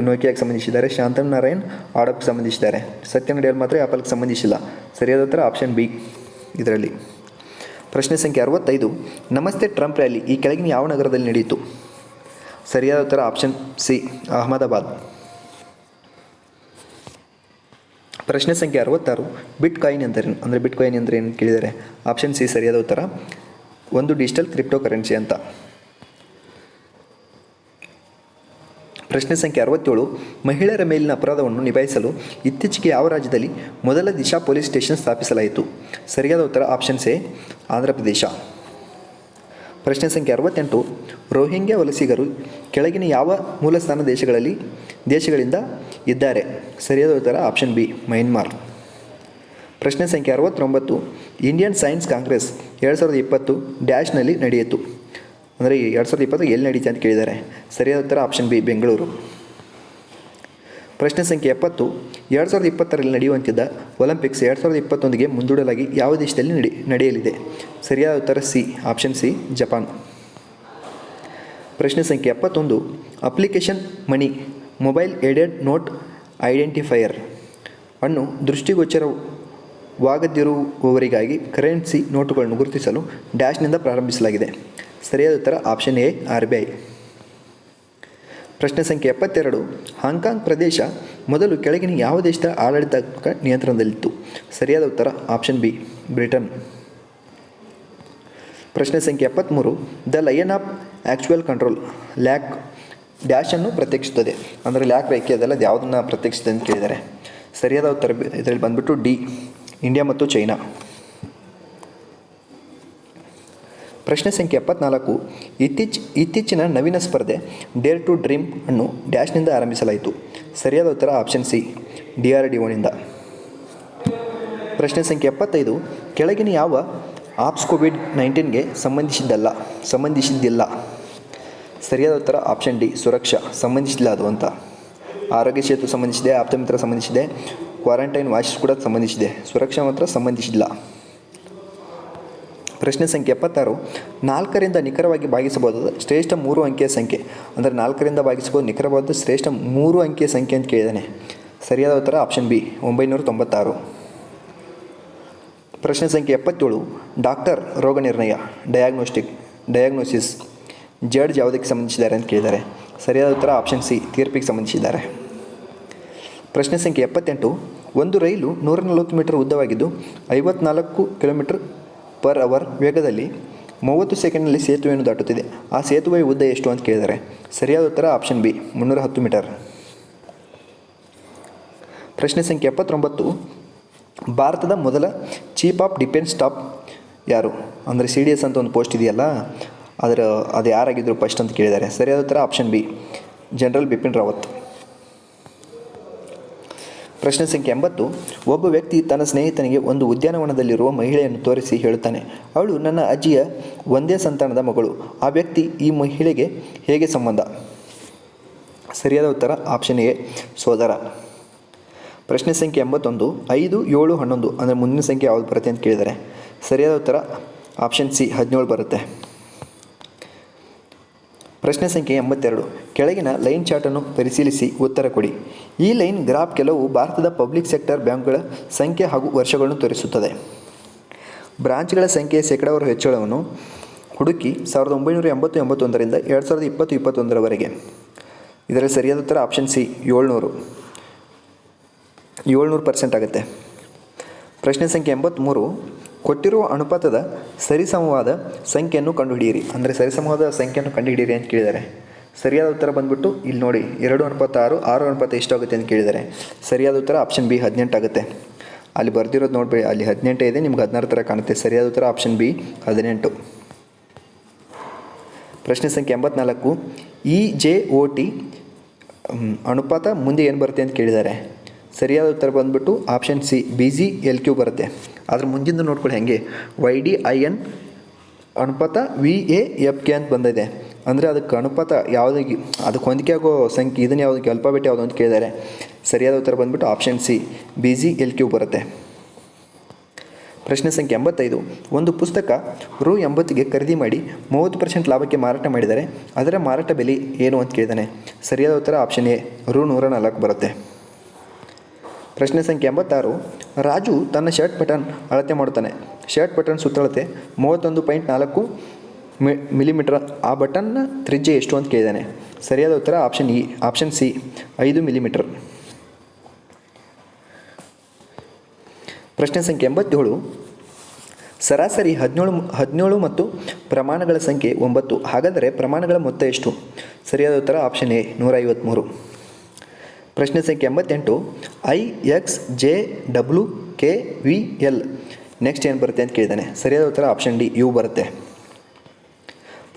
ನೋಕಿಯಾಗೆ ಸಂಬಂಧಿಸಿದ್ದಾರೆ. ಶಾಂತನ್ ನಾರಾಯಣ್, ಆಡಪ್ಗೆ ಸಂಬಂಧಿಸಿದ್ದಾರೆ. ಸತ್ಯ ನಡೆಯಲು ಮಾತ್ರ ಆ್ಯಪಲ್ಗೆ ಸಂಬಂಧಿಸಿಲ್ಲ. ಸರಿಯಾದ ಉತ್ತರ ಆಪ್ಷನ್ ಬಿ, ಇದರಲ್ಲಿ. ಪ್ರಶ್ನೆ ಸಂಖ್ಯೆ ಅರವತ್ತೈದು. ನಮಸ್ತೆ, ಟ್ರಂಪ್ ರ್ಯಾಲಿ. ಈ ಕೆಳಗಿನ ಯಾವ ನಗರದಲ್ಲಿ ನಡೆಯಿತು? ಸರಿಯಾದ ಉತ್ತರ ಆಪ್ಷನ್ ಸಿ, ಅಹಮದಾಬಾದ್. ಪ್ರಶ್ನೆ ಸಂಖ್ಯೆ ಅರವತ್ತಾರು. ಬಿಟ್ ಕಾಯಿನ್ ಎಂದರೇನು ಅಂದರೆ ಬಿಟ್ ಕಾಯಿನ್ ಅಂದರೆ ಏನು ಕೇಳಿದ್ದಾರೆ ಆಪ್ಷನ್ ಸಿ, ಸರಿಯಾದ ಉತ್ತರ. ಒಂದು ಡಿಜಿಟಲ್ ಕ್ರಿಪ್ಟೋ ಕರೆನ್ಸಿ ಅಂತ. ಪ್ರಶ್ನೆ ಸಂಖ್ಯೆ ಅರವತ್ತೇಳು, ಮಹಿಳೆಯರ ಮೇಲಿನ ಅಪರಾಧವನ್ನು ನಿಭಾಯಿಸಲು ಇತ್ತೀಚೆಗೆ ಯಾವ ರಾಜ್ಯದಲ್ಲಿ ಮೊದಲ ದಿಶಾ ಪೊಲೀಸ್ ಸ್ಟೇಷನ್ ಸ್ಥಾಪಿಸಲಾಯಿತು? ಸರಿಯಾದ ಉತ್ತರ ಆಪ್ಷನ್ ಸೇ ಆಂಧ್ರ ಪ್ರದೇಶ ಪ್ರಶ್ನೆ ಸಂಖ್ಯೆ ಅರವತ್ತೆಂಟು, ರೋಹಿಂಗ್ಯಾ ವಲಸಿಗರು ಕೆಳಗಿನ ಯಾವ ಮೂಲಸ್ಥಾನ ದೇಶಗಳಲ್ಲಿ, ದೇಶಗಳಿಂದ ಇದ್ದಾರೆ? ಸರಿಯಾದ ಉತ್ತರ ಆಪ್ಷನ್ ಬಿ, ಮಯನ್ಮಾರ್. ಪ್ರಶ್ನೆ ಸಂಖ್ಯೆ ಅರವತ್ತೊಂಬತ್ತು, ಇಂಡಿಯನ್ ಸೈನ್ಸ್ ಕಾಂಗ್ರೆಸ್ ಎರಡು ಸಾವಿರದ ಇಪ್ಪತ್ತು ಡ್ಯಾಶ್ನಲ್ಲಿ ನಡೆಯಿತು. ಅಂದರೆ ಎರಡು ಸಾವಿರದ ಇಪ್ಪತ್ತು ಎಲ್ಲಿ ನಡೀತೆ ಅಂತ ಕೇಳಿದ್ದಾರೆ. ಸರಿಯಾದ ಉತ್ತರ ಆಪ್ಷನ್ ಬಿ, ಬೆಂಗಳೂರು. ಪ್ರಶ್ನೆ ಸಂಖ್ಯೆ ಎಪ್ಪತ್ತು. ಎರಡು ಸಾವಿರದ ಇಪ್ಪತ್ತರಲ್ಲಿ ನಡೆಯುವಂತಿದ್ದ ಒಲಿಂಪಿಕ್ಸ್ ಎರಡು ಸಾವಿರದ ಇಪ್ಪತ್ತೊಂದಿಗೆ ಮುಂದೂಡಲಾಗಿ ಯಾವ ದೇಶದಲ್ಲಿ ನಡೆ, ನಡೆಯಲಿದೆ? ಸರಿಯಾದ ಉತ್ತರ ಸಿ ಆಪ್ಷನ್ ಸಿ, ಜಪಾನ್. ಪ್ರಶ್ನೆ ಸಂಖ್ಯೆ ಎಪ್ಪತ್ತೊಂದು. Application MANI, mobile aided note identifier ಅನ್ನು ದೃಷ್ಟಿಗೋಚರವಾಗದಿರುವವರಿಗಾಗಿ ಕರೆನ್ಸಿ ನೋಟುಗಳನ್ನು ಗುರುತಿಸಲು ಡ್ಯಾಶ್ನಿಂದ ಪ್ರಾರಂಭಿಸಲಾಗಿದೆ. ಸರಿಯಾದ ಉತ್ತರ option A R B I ಪ್ರಶ್ನೆ ಸಂಖ್ಯೆ ಎಪ್ಪತ್ತೆರಡು. ಹಾಂಗ್ಕಾಂಗ್ ಪ್ರದೇಶ ಮೊದಲು ಕೆಳಗಿನ ಯಾವ ದೇಶದ ಆಡಳಿತ ನಿಯಂತ್ರಣದಲ್ಲಿತ್ತು? ಸರಿಯಾದ ಉತ್ತರ ಆಪ್ಷನ್ ಬಿ ಬ್ರಿಟನ್ ಪ್ರಶ್ನೆ ಸಂಖ್ಯೆ ಎಪ್ಪತ್ತ್ಮೂರು the line of actual control LAC ಡ್ಯಾಶನ್ನು ಪ್ರತ್ಯಕ್ಷಿಸುತ್ತದೆ ಅಂದರೆ ಲ್ಯಾಕ್ ರೇಖೆ ಅದೆಲ್ಲ, ಅದು ಯಾವುದನ್ನು ಪ್ರತ್ಯಕ್ಷಿಸುತ್ತೆ ಅಂತ ಕೇಳಿದ್ದಾರೆ. ಸರಿಯಾದ ಉತ್ತರ ಇದರಲ್ಲಿ ಬಂದುಬಿಟ್ಟು ಡಿ ಇಂಡಿಯಾ ಮತ್ತು ಚೈನಾ ಪ್ರಶ್ನೆ ಸಂಖ್ಯೆ ಎಪ್ಪತ್ನಾಲ್ಕು, ಇತ್ತೀಚ್, ಇತ್ತೀಚಿನ ನವೀನ ಸ್ಪರ್ಧೆ ಡೇರ್ ಟು ಡ್ರೀಮ್ ಅನ್ನು ಡ್ಯಾಶ್ನಿಂದ ಆರಂಭಿಸಲಾಯಿತು. ಸರಿಯಾದ ಉತ್ತರ option C D R D ಒನಿಂದ ಪ್ರಶ್ನೆ ಸಂಖ್ಯೆ ಎಪ್ಪತ್ತೈದು, ಕೆಳಗಿನ ಯಾವ ಆಪ್ಸ್ ಕೋವಿಡ್ ನೈನ್ಟೀನ್ಗೆ ಸಂಬಂಧಿಸಿದ್ದಲ್ಲ, ಸಂಬಂಧಿಸಿದ್ದಿಲ್ಲ? ಸರಿಯಾದ ಉತ್ತರ ಆಪ್ಷನ್ ಡಿ ಸುರಕ್ಷಾ ಸಂಬಂಧಿಸಿಲ್ಲ ಅದು ಅಂತ ಆರೋಗ್ಯ ಸೇತು ಸಂಬಂಧಿಸಿದೆ ಆಪ್ತಮಿತ್ರ ಸಂಬಂಧಿಸಿದೆ ಕ್ವಾರಂಟೈನ್ ವಾಶ್ ಕೂಡ ಸಂಬಂಧಿಸಿದೆ, ಸುರಕ್ಷಾ ಮಾತ್ರ ಸಂಬಂಧಿಸಿಲ್ಲ ಪ್ರಶ್ನೆ ಸಂಖ್ಯೆ ಎಪ್ಪತ್ತಾರು. ನಾಲ್ಕರಿಂದ ನಿಖರವಾಗಿ ಭಾಗಿಸಬಹುದಾದ ಶ್ರೇಷ್ಠ ಮೂರು ಅಂಕಿಯ ಸಂಖ್ಯೆ. ಅಂದರೆ ನಾಲ್ಕರಿಂದ ಭಾಗಿಸಬಹುದು, ನಿಖರವಾದ ಶ್ರೇಷ್ಠ ಮೂರು ಅಂಕಿಯ ಸಂಖ್ಯೆ ಅಂತ ಕೇಳಿದ್ದಾನೆ ಸರಿಯಾದ ಉತ್ತರ ಆಪ್ಷನ್ ಬಿ ಒಂಬೈನೂರ ತೊಂಬತ್ತಾರು ಪ್ರಶ್ನೆ ಸಂಖ್ಯೆ ಎಪ್ಪತ್ತೇಳು, ಡಾಕ್ಟರ್ ರೋಗ ನಿರ್ಣಯ ಡಯಾಗ್ನೋಸ್ಟಿಕ್ ಡಯಾಗ್ನೋಸಿಸ್ ಜಡ್ಜ್ ಯಾವುದಕ್ಕೆ ಸಂಬಂಧಿಸಿದ್ದಾರೆ ಅಂತ ಕೇಳಿದ್ದಾರೆ. ಸರಿಯಾದ ಉತ್ತರ ಆಪ್ಷನ್ ಸಿ ತೀರ್ಪಿಗೆ ಸಂಬಂಧಿಸಿದ್ದಾರೆ. ಪ್ರಶ್ನೆ ಸಂಖ್ಯೆ ಎಪ್ಪತ್ತೆಂಟು, ಒಂದು ರೈಲು ನೂರ ನಲವತ್ತು ಮೀಟರ್ ಉದ್ದವಾಗಿದ್ದು, ಐವತ್ನಾಲ್ಕು ಕಿಲೋಮೀಟರ್ ಪರ್ ಅವರ್ ವೇಗದಲ್ಲಿ ಮೂವತ್ತು ಸೆಕೆಂಡ್ನಲ್ಲಿ ಸೇತುವೆಯನ್ನು ದಾಟುತ್ತಿದೆ. ಆ ಸೇತುವೆಯ ಉದ್ದ ಎಷ್ಟು ಅಂತ ಕೇಳಿದ್ದಾರೆ ಸರಿಯಾದ ಉತ್ತರ ಆಪ್ಷನ್ ಬಿ ಮುನ್ನೂರ ಹತ್ತು ಮೀಟರ್. ಪ್ರಶ್ನೆ ಸಂಖ್ಯೆ ಎಪ್ಪತ್ತೊಂಬತ್ತು. ಭಾರತದ ಮೊದಲ ಚೀಫ್ ಆಫ್ ಡಿಫೆನ್ಸ್ ಸ್ಟಾಫ್ ಯಾರು? ಅಂದರೆ ಸಿ ಡಿ ಎಸ್ ಅಂತ ಒಂದು ಪೋಸ್ಟ್ ಇದೆಯಲ್ಲ, ಅದರ, ಅದು ಯಾರಾಗಿದ್ದರು ಫಸ್ಟ್ ಅಂತ ಕೇಳಿದ್ದಾರೆ. ಸರಿಯಾದ ಉತ್ತರ option B, general Bipin Rawat. ಪ್ರಶ್ನೆ ಸಂಖ್ಯೆ ಎಂಬತ್ತು. ಒಬ್ಬ ವ್ಯಕ್ತಿ ತನ್ನ ಸ್ನೇಹಿತನಿಗೆ ಒಂದು ಉದ್ಯಾನವನದಲ್ಲಿರುವ ಮಹಿಳೆಯನ್ನು ತೋರಿಸಿ ಹೇಳುತ್ತಾನೆ. ಅವಳು ನನ್ನ ಅಜ್ಜಿಯ ಒಂದೇ ಸಂತಾನದ ಮಗಳು. ಆ ವ್ಯಕ್ತಿ ಈ ಮಹಿಳೆಗೆ ಹೇಗೆ ಸಂಬಂಧ? ಸರಿಯಾದ ಉತ್ತರ ಆಪ್ಷನ್ ಎ, ಸೋದರ. ಪ್ರಶ್ನೆ ಸಂಖ್ಯೆ ಎಂಬತ್ತೊಂದು, ಐದು, ಏಳು, ಹನ್ನೊಂದು, ಅಂದರೆ ಮುಂದಿನ ಸಂಖ್ಯೆ ಯಾವುದು ಬರುತ್ತೆ ಅಂತ ಕೇಳಿದರೆ. ಸರಿಯಾದ ಉತ್ತರ ಆಪ್ಷನ್ ಸಿ, ಹದಿನೇಳು ಬರುತ್ತೆ. ಪ್ರಶ್ನೆ ಸಂಖ್ಯೆ ಎಂಬತ್ತೆರಡು. ಕೆಳಗಿನ ಲೈನ್ ಚಾರ್ಟನ್ನು ಪರಿಶೀಲಿಸಿ ಉತ್ತರ ಕೊಡಿ. ಈ ಲೈನ್ ಗ್ರಾಫ್ ಕೆಲವು ಭಾರತದ ಪಬ್ಲಿಕ್ ಸೆಕ್ಟರ್ ಬ್ಯಾಂಕ್ಗಳ ಸಂಖ್ಯೆ ಹಾಗೂ ವರ್ಷಗಳನ್ನು ತೋರಿಸುತ್ತದೆ. ಬ್ರಾಂಚ್ಗಳ ಸಂಖ್ಯೆಯ ಶೇಕಡಾವಾರು ಹೆಚ್ಚಳವನ್ನು ಹುಡುಕಿ ಸಾವಿರದ ಒಂಬೈನೂರ ಎಂಬತ್ತು ಎಂಬತ್ತೊಂದರಿಂದ ಎರಡು ಸಾವಿರದ ಇಪ್ಪತ್ತು ಇಪ್ಪತ್ತೊಂದರವರೆಗೆ. ಇದರ ಸರಿಯಾದ ಉತ್ತರ ಆಪ್ಷನ್ ಸಿ, ಏಳ್ನೂರು. ಏಳ್ನೂರು ಪರ್ಸೆಂಟ್ ಆಗುತ್ತೆ. ಪ್ರಶ್ನೆ ಸಂಖ್ಯೆ ಎಂಬತ್ತ್ಮೂರು ಕೊಟ್ಟಿರುವ ಅನುಪಾತದ ಸರಿಸಮವಾದ ಸಂಖ್ಯೆಯನ್ನು ಕಂಡುಹಿಡಿಯಿರಿ. ಅಂದರೆ ಸರಿಸಮವಾದ ಸಂಖ್ಯೆಯನ್ನು ಕಂಡುಹಿಡಿಯಿರಿ ಅಂತ ಕೇಳಿದ್ದಾರೆ ಸರಿಯಾದ ಉತ್ತರ ಬಂದ್ಬಿಟ್ಟು ಇಲ್ಲಿ ನೋಡಿ, ಎರಡು ಅನುಪಾತ ಆರು ಆರು ಅನುಪಾತ ಎಷ್ಟಾಗುತ್ತೆ ಅಂತ ಕೇಳಿದ್ದಾರೆ ಸರಿಯಾದ ಉತ್ತರ ಆಪ್ಷನ್ ಬಿ ಹದಿನೆಂಟು ಆಗುತ್ತೆ. ಅಲ್ಲಿ ಬರ್ದಿರೋದು ನೋಡ್ಬೇಡಿ, ಅಲ್ಲಿ ಹದಿನೆಂಟೇ ಇದೆ, ನಿಮ್ಗೆ ಹದಿನಾರು ಥರ ಕಾಣುತ್ತೆ. ಸರಿಯಾದ ಉತ್ತರ ಆಪ್ಷನ್ ಬಿ ಹದಿನೆಂಟು. ಪ್ರಶ್ನೆ ಸಂಖ್ಯೆ ಎಂಬತ್ನಾಲ್ಕು. ಇ ಜೆ ಓ ಟಿ ಅನುಪಾತ ಮುಂದೆ ಏನು ಬರುತ್ತೆ ಅಂತ ಕೇಳಿದ್ದಾರೆ ಸರಿಯಾದ ಉತ್ತರ ಬಂದ್ಬಿಟ್ಟು option C B G L Q ಬರುತ್ತೆ. ಅದ್ರ ಮುಂದಿಂದ ನೋಡ್ಕೊಳ್ಳಿ ಹೆಂಗೆ? ವೈ ಡಿ ಐ ಎನ್ ಅನುಪಾತ ವಿ ಎ ಎಫ್ ಕೆ ಅಂತ ಬಂದಿದೆ. ಅಂದರೆ ಅದಕ್ಕೆ ಅನುಪಾತ ಯಾವುದಕ್ಕೆ ಅದಕ್ಕೆ ಹೊಂದಿಕೆ ಆಗೋ ಸಂಖ್ಯೆ, ಇದನ್ನು ಯಾವುದಕ್ಕೆ ಅಲ್ಫಾಬೆಟ್ ಯಾವುದು ಅಂತ ಕೇಳಿದ್ದಾರೆ ಸರಿಯಾದ ಉತ್ತರ ಬಂದ್ಬಿಟ್ಟು option C B G L Q ಬರುತ್ತೆ. ಪ್ರಶ್ನೆ ಸಂಖ್ಯೆ ಎಂಬತ್ತೈದು. ಒಂದು ಪುಸ್ತಕ ರು ಎಂಬತ್ತಿಗೆ ಖರೀದಿ ಮಾಡಿ ಮೂವತ್ತು ಪರ್ಸೆಂಟ್ ಲಾಭಕ್ಕೆ ಮಾರಾಟ ಮಾಡಿದರೆ ಅದರ ಮಾರಾಟ ಬೆಲೆ ಏನು ಅಂತ ಕೇಳಿದ್ದಾನೆ ಸರಿಯಾದ ಉತ್ತರ ಆಪ್ಷನ್ ಎ ರು ನೂರ ನಾಲ್ಕು ಬರುತ್ತೆ. ಪ್ರಶ್ನೆ ಸಂಖ್ಯೆ ಎಂಬತ್ತಾರು. ರಾಜು ತನ್ನ ಶರ್ಟ್ ಬಟನ್ ಅಳತೆ ಮಾಡುತ್ತಾನೆ. ಶರ್ಟ್ ಬಟನ್ ಸುತ್ತಳತೆ ಮೂವತ್ತೊಂದು ಪಾಯಿಂಟ್ ನಾಲ್ಕು ಮಿ, ಮಿಲಿಮೀಟರ್. ಆ ಬಟನ್ನ ತ್ರಿಜ್ಯ ಎಷ್ಟು ಅಂತ ಕೇಳಿದ್ದಾನೆ. ಸರಿಯಾದ ಉತ್ತರ ಆಪ್ಷನ್ ಇ, ಆಪ್ಷನ್ ಸಿ, ಐದು ಮಿಲಿಮೀಟರ್. ಪ್ರಶ್ನೆ ಸಂಖ್ಯೆ ಎಂಬತ್ತೇಳು. ಸರಾಸರಿ ಹದಿನೇಳು ಹದಿನೇಳು ಮತ್ತು ಪ್ರಮಾಣಗಳ ಸಂಖ್ಯೆ ಒಂಬತ್ತು. ಹಾಗಾದರೆ ಪ್ರಮಾಣಗಳ ಮೊತ್ತ ಎಷ್ಟು? ಸರಿಯಾದ ಉತ್ತರ ಆಪ್ಷನ್ ಎ, ನೂರ ಪ್ರಶ್ನೆ ಸಂಖ್ಯೆ ಎಂಬತ್ತೆಂಟು, I X J W K V L. Next ಏನು ಬರುತ್ತೆ ಅಂತ ಕೇಳಿದ್ದಾನೆ. ಸರಿಯಾದ ಉತ್ತರ ಆಪ್ಷನ್ ಡಿ ಯು ಬರುತ್ತೆ.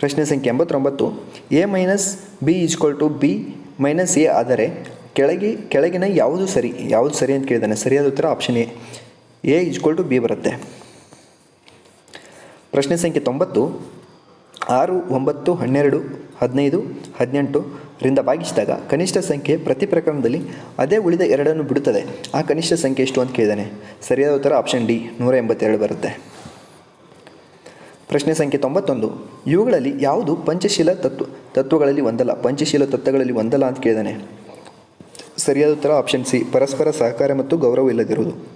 ಪ್ರಶ್ನೆ ಸಂಖ್ಯೆ ಎಂಬತ್ತೊಂಬತ್ತು A minus B is equal to B minus A ಆದರೆ ಕೆಳಗೆ, ಕೆಳಗಿನ ಯಾವುದು ಸರಿ ಯಾವುದು ಸರಿ ಅಂತ ಕೇಳಿದ್ದಾನೆ. ಸರಿಯಾದ ಉತ್ತರ option A A is equal to B ಬರುತ್ತೆ. ಪ್ರಶ್ನೆ ಸಂಖ್ಯೆ ತೊಂಬತ್ತು, ಆರು, ಒಂಬತ್ತು, ಹನ್ನೆರಡು, ಹದಿನೈದು, ಹದಿನೆಂಟು ರಿಂದ ಭಾಗಿಸಿದಾಗ ಕನಿಷ್ಠ ಸಂಖ್ಯೆ ಪ್ರತಿ ಪ್ರಕರಣದಲ್ಲಿ ಅದೇ ಉಳಿದ ಎರಡನ್ನು ಬಿಡುತ್ತದೆ. ಆ ಕನಿಷ್ಠ ಸಂಖ್ಯೆ ಎಷ್ಟು ಅಂತ ಕೇಳಿದ್ದಾನೆ. ಸರಿಯಾದ ಉತ್ತರ ಆಪ್ಷನ್ ಡಿ ನೂರ ಎಂಬತ್ತೆರಡು ಬರುತ್ತೆ. ಪ್ರಶ್ನೆ ಸಂಖ್ಯೆ ತೊಂಬತ್ತೊಂದು. ಇವುಗಳಲ್ಲಿ ಯಾವುದು ಪಂಚಶೀಲ ತತ್ವ, ತತ್ವಗಳಲ್ಲಿ ಒಂದಲ್ಲ, ಪಂಚಶೀಲ ತತ್ವಗಳಲ್ಲಿ ಒಂದಲ್ಲ ಅಂತ ಕೇಳಿದಾನೆ ಸರಿಯಾದ ಉತ್ತರ ಆಪ್ಷನ್ ಸಿ ಪರಸ್ಪರ ಸಹಕಾರ ಮತ್ತು ಗೌರವ ಇಲ್ಲದಿರುವುದು.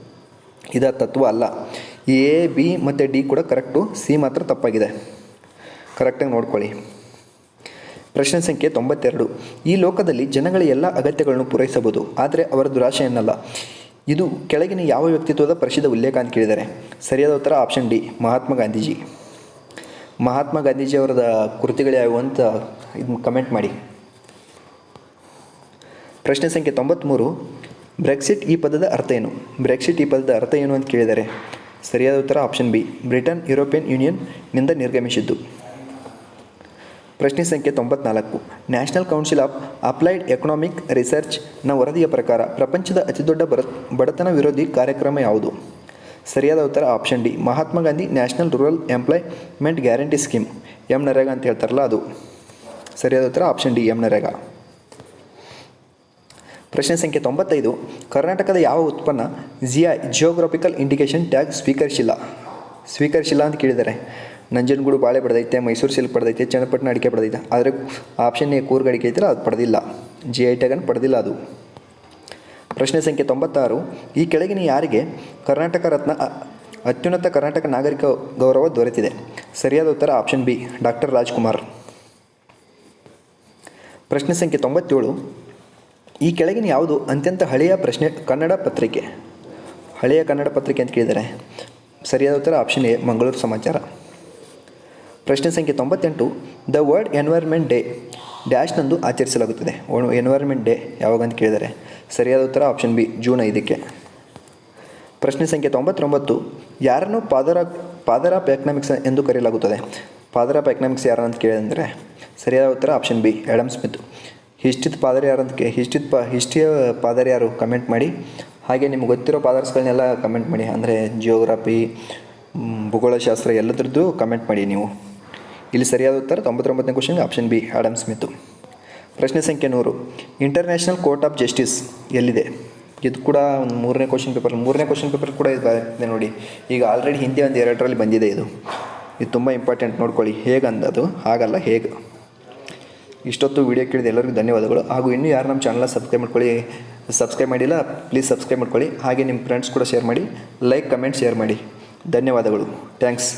ಇದ ತತ್ವ ಅಲ್ಲ. ಎ ಬಿ ಮತ್ತು ಡಿ ಕೂಡ ಕರೆಕ್ಟು ಸಿ ಮಾತ್ರ ತಪ್ಪಾಗಿದೆ. ಕರೆಕ್ಟಾಗಿ ನೋಡ್ಕೊಳ್ಳಿ. ಪ್ರಶ್ನೆ ಸಂಖ್ಯೆ ತೊಂಬತ್ತೆರಡು. ಈ ಲೋಕದಲ್ಲಿ ಜನಗಳ ಎಲ್ಲ ಅಗತ್ಯಗಳನ್ನು ಪೂರೈಸಬಹುದು, ಆದರೆ ಅವರ ದುರಾಶೆಯನ್ನಲ್ಲ ಇದು ಕೆಳಗಿನ ಯಾವ ವ್ಯಕ್ತಿತ್ವದ ಪ್ರಸಿದ್ಧ ಉಲ್ಲೇಖ ಅಂತ ಕೇಳಿದ್ದಾರೆ ಸರಿಯಾದ ಉತ್ತರ ಆಪ್ಷನ್ ಡಿ, ಮಹಾತ್ಮ ಗಾಂಧೀಜಿ. ಮಹಾತ್ಮ ಗಾಂಧೀಜಿ ಅವರದ ಕೃತಿಗಳು ಯಾವುವು ಅಂತ ಇದನ್ನು ಕಮೆಂಟ್ ಮಾಡಿ. ಪ್ರಶ್ನೆ ಸಂಖ್ಯೆ ತೊಂಬತ್ತ್ಮೂರು ಬ್ರೆಕ್ಸಿಟ್ ಈ ಪದದ ಅರ್ಥ ಏನು? ಬ್ರೆಕ್ಸಿಟ್ ಈ ಪದದ ಅರ್ಥ ಏನು ಅಂತ ಕೇಳಿದ್ದಾರೆ ಸರಿಯಾದ ಉತ್ತರ ಆಪ್ಷನ್ ಬಿ, ಬ್ರಿಟನ್ ಯುರೋಪಿಯನ್ ಯೂನಿಯನ್ನಿಂದ ನಿರ್ಗಮಿಸಿದ್ದು. ಪ್ರಶ್ನೆ ಸಂಖ್ಯೆ ತೊಂಬತ್ನಾಲ್ಕು. National council of applied economic ರಿಸರ್ಚ್ನ ವರದಿಯ ಪ್ರಕಾರ ಪ್ರಪಂಚದ ಅತಿದೊಡ್ಡ ಬರ, ಬಡತನ ವಿರೋಧಿ ಕಾರ್ಯಕ್ರಮ ಯಾವುದು? ಸರಿಯಾದ ಉತ್ತರ option D. Mahatma Gandhi national rural employment guarantee scheme. M. NREGA ಅಂತ ಹೇಳ್ತಾರಲ್ಲ ಅದು. ಸರಿಯಾದ ಉತ್ತರ ಆಪ್ಷನ್ ಡಿ, ಎಂ. ನರೇಗಾ. ಪ್ರಶ್ನೆ ಸಂಖ್ಯೆ ತೊಂಬತ್ತೈದು. ಕರ್ನಾಟಕದ ಯಾವ ಉತ್ಪನ್ನ ಜಿಯಾ ಜಿಯೋಗ್ರಫಿಕಲ್ ಇಂಡಿಕೇಶನ್ ಟ್ಯಾಗ್ ಸ್ವೀಕರಿಸಿಲ್ಲ? ಸ್ವೀಕರಿಸಿಲ್ಲ ಅಂತ ಕೇಳಿದ್ದಾರೆ. ನಂಜನಗೂಡು ಬಾಳೆ ಪಡೆದೈತೆ, ಮೈಸೂರು ಸಿಲ್ಕ್ ಪಡೆದೈತೆ, ಚನ್ನಪಟ್ಟಣ ಅಡಿಕೆ ಪಡೆದೈತೆ ಆದರೆ ಆಪ್ಷನ್ ಎ ಅಡಿಕೆ ಐತಲ್ಲ, ಅದು ಪಡೆದಿಲ್ಲ. ಜಿ ಐ ಟೆಗನ್ ಪಡೆದಿಲ್ಲ ಅದು. ಪ್ರಶ್ನೆ ಸಂಖ್ಯೆ ತೊಂಬತ್ತಾರು. ಈ ಕೆಳಗಿನ ಯಾರಿಗೆ ಕರ್ನಾಟಕ ರತ್ನ ಅತ್ಯುನ್ನತ ಕರ್ನಾಟಕ ನಾಗರಿಕ ಗೌರವ ದೊರೆತಿದೆ? ಸರಿಯಾದ ಉತ್ತರ ಆಪ್ಷನ್ ಬಿ, ಡಾಕ್ಟರ್ ರಾಜ್ಕುಮಾರ್. ಪ್ರಶ್ನೆ ಸಂಖ್ಯೆ ತೊಂಬತ್ತೇಳು. ಈ ಕೆಳಗಿನ ಯಾವುದು ಅತ್ಯಂತ ಹಳೆಯ ಪ್ರಶ್ನೆ, ಕನ್ನಡ ಪತ್ರಿಕೆ? ಹಳೆಯ ಕನ್ನಡ ಪತ್ರಿಕೆ ಅಂತ ಕೇಳಿದ್ದಾರೆ ಸರಿಯಾದ ಉತ್ತರ ಆಪ್ಷನ್ ಎ, ಮಂಗಳೂರು ಸಮಾಚಾರ. ಪ್ರಶ್ನೆ ಸಂಖ್ಯೆ ತೊಂಬತ್ತೆಂಟು, ದ ವರ್ಲ್ಡ್ ಎನ್ವೈರ್ಮೆಂಟ್ ಡೇ ಡ್ಯಾಶ್ನಂದು ಆಚರಿಸಲಾಗುತ್ತದೆ. ಎನ್ವೈರ್ಮೆಂಟ್ ಡೇ ಯಾವಾಗ ಅಂತ ಕೇಳಿದರೆ ಸರಿಯಾದ ಉತ್ತರ ಆಪ್ಷನ್ ಬಿ, ಜೂನ್ ಐದಕ್ಕೆ. ಪ್ರಶ್ನೆ ಸಂಖ್ಯೆ ತೊಂಬತ್ತೊಂಬತ್ತು, ಯಾರನ್ನು ಪಾದರ ಪಾದರ ಎಕನಾಮಿಕ್ಸ್ ಎಂದು ಕರೆಯಲಾಗುತ್ತದೆ? ಪಾದರ ಎಕನಾಮಿಕ್ಸ್ ಯಾರು ಅಂತ ಕೇಳಿದರೆ ಸರಿಯಾದ ಉತ್ತರ ಆಪ್ಷನ್ ಬಿ ಎಡಮ್ ಸ್ಮಿತ್. ಹಿಸ್ಟ್ರಿದ ಪಾದರ್ ಯಾರು ಅಂತ ಕೇ ಹಿಸ್ಟ್ರಿದ ಪಾ ಹಿಸ್ಟ್ರಿಯ ಪಾದರ್ ಯಾರು ಕಮೆಂಟ್ ಮಾಡಿ? ಹಾಗೆ ನಿಮ್ಗೆ ಗೊತ್ತಿರೋ ಪಾದರ್ಸ್ಗಳನ್ನೆಲ್ಲ ಕಮೆಂಟ್ ಮಾಡಿ. ಅಂದರೆ ಜಿಯೋಗ್ರಫಿ ಭೂಗೋಳಶಾಸ್ತ್ರ ಎಲ್ಲದರದ್ದು ಕಮೆಂಟ್ ಮಾಡಿ ನೀವು. ಇಲ್ಲಿ ಸರಿಯಾದ ಉತ್ತರ ತೊಂಬತ್ತೊಂಬತ್ತನೇ ಕ್ವಶನ್ಗೆ ಆಪ್ಷನ್ ಬಿ ಆಡಮ್ ಸ್ಮಿತ್ ಪ್ರಶ್ನೆ ಸಂಖ್ಯೆ ನೂರು. ಇಂಟರ್ನ್ಯಾಷನಲ್ ಕೋರ್ಟ್ ಆಫ್ ಜಸ್ಟಿಸ್ ಎಲ್ಲಿದೆ? ಇದು ಕೂಡ ಒಂದು ಮೂರನೇ ಕ್ವಶನ್ ಪೇಪರ್ ಮೂರನೇ ಕ್ವಶನ್ ಪೇಪರ್ ಕೂಡ ಇದು ನೋಡಿ. ಈಗ ಆಲ್ರೆಡಿ ಹಿಂದೆ ಒಂದು ಎರಡರಲ್ಲಿ ಬಂದಿದೆ ಇದು. ಇದು ತುಂಬ ಇಂಪಾರ್ಟೆಂಟ್ ನೋಡ್ಕೊಳ್ಳಿ. ಹೇಗೆ ಅಂದದು ಹಾಗಲ್ಲ, ಹೇಗೆ? ಇಷ್ಟೊತ್ತು ವಿಡಿಯೋ ಕೇಳಿದ ಎಲ್ಲರಿಗೂ ಧನ್ಯವಾದಗಳು. ಹಾಗೂ ಇನ್ನೂ ಯಾರು ನಮ್ಮ ಚಾನಲ್ನ ಸಬ್ಸ್ಕ್ರೈಬ್ ಮಾಡ್ಕೊಳ್ಳಿ ಸಬ್ಸ್ಕ್ರೈಬ್ ಮಾಡಿಲ್ಲ ಪ್ಲೀಸ್ ಸಬ್ಸ್ಕ್ರೈಬ್ ಮಾಡ್ಕೊಳ್ಳಿ. ಹಾಗೆ ನಿಮ್ಮ ಫ್ರೆಂಡ್ಸ್ ಕೂಡ ಶೇರ್ ಮಾಡಿ ಲೈಕ್ ಕಮೆಂಟ್ ಶೇರ್ ಮಾಡಿ. ಧನ್ಯವಾದಗಳು. ಥ್ಯಾಂಕ್ಸ್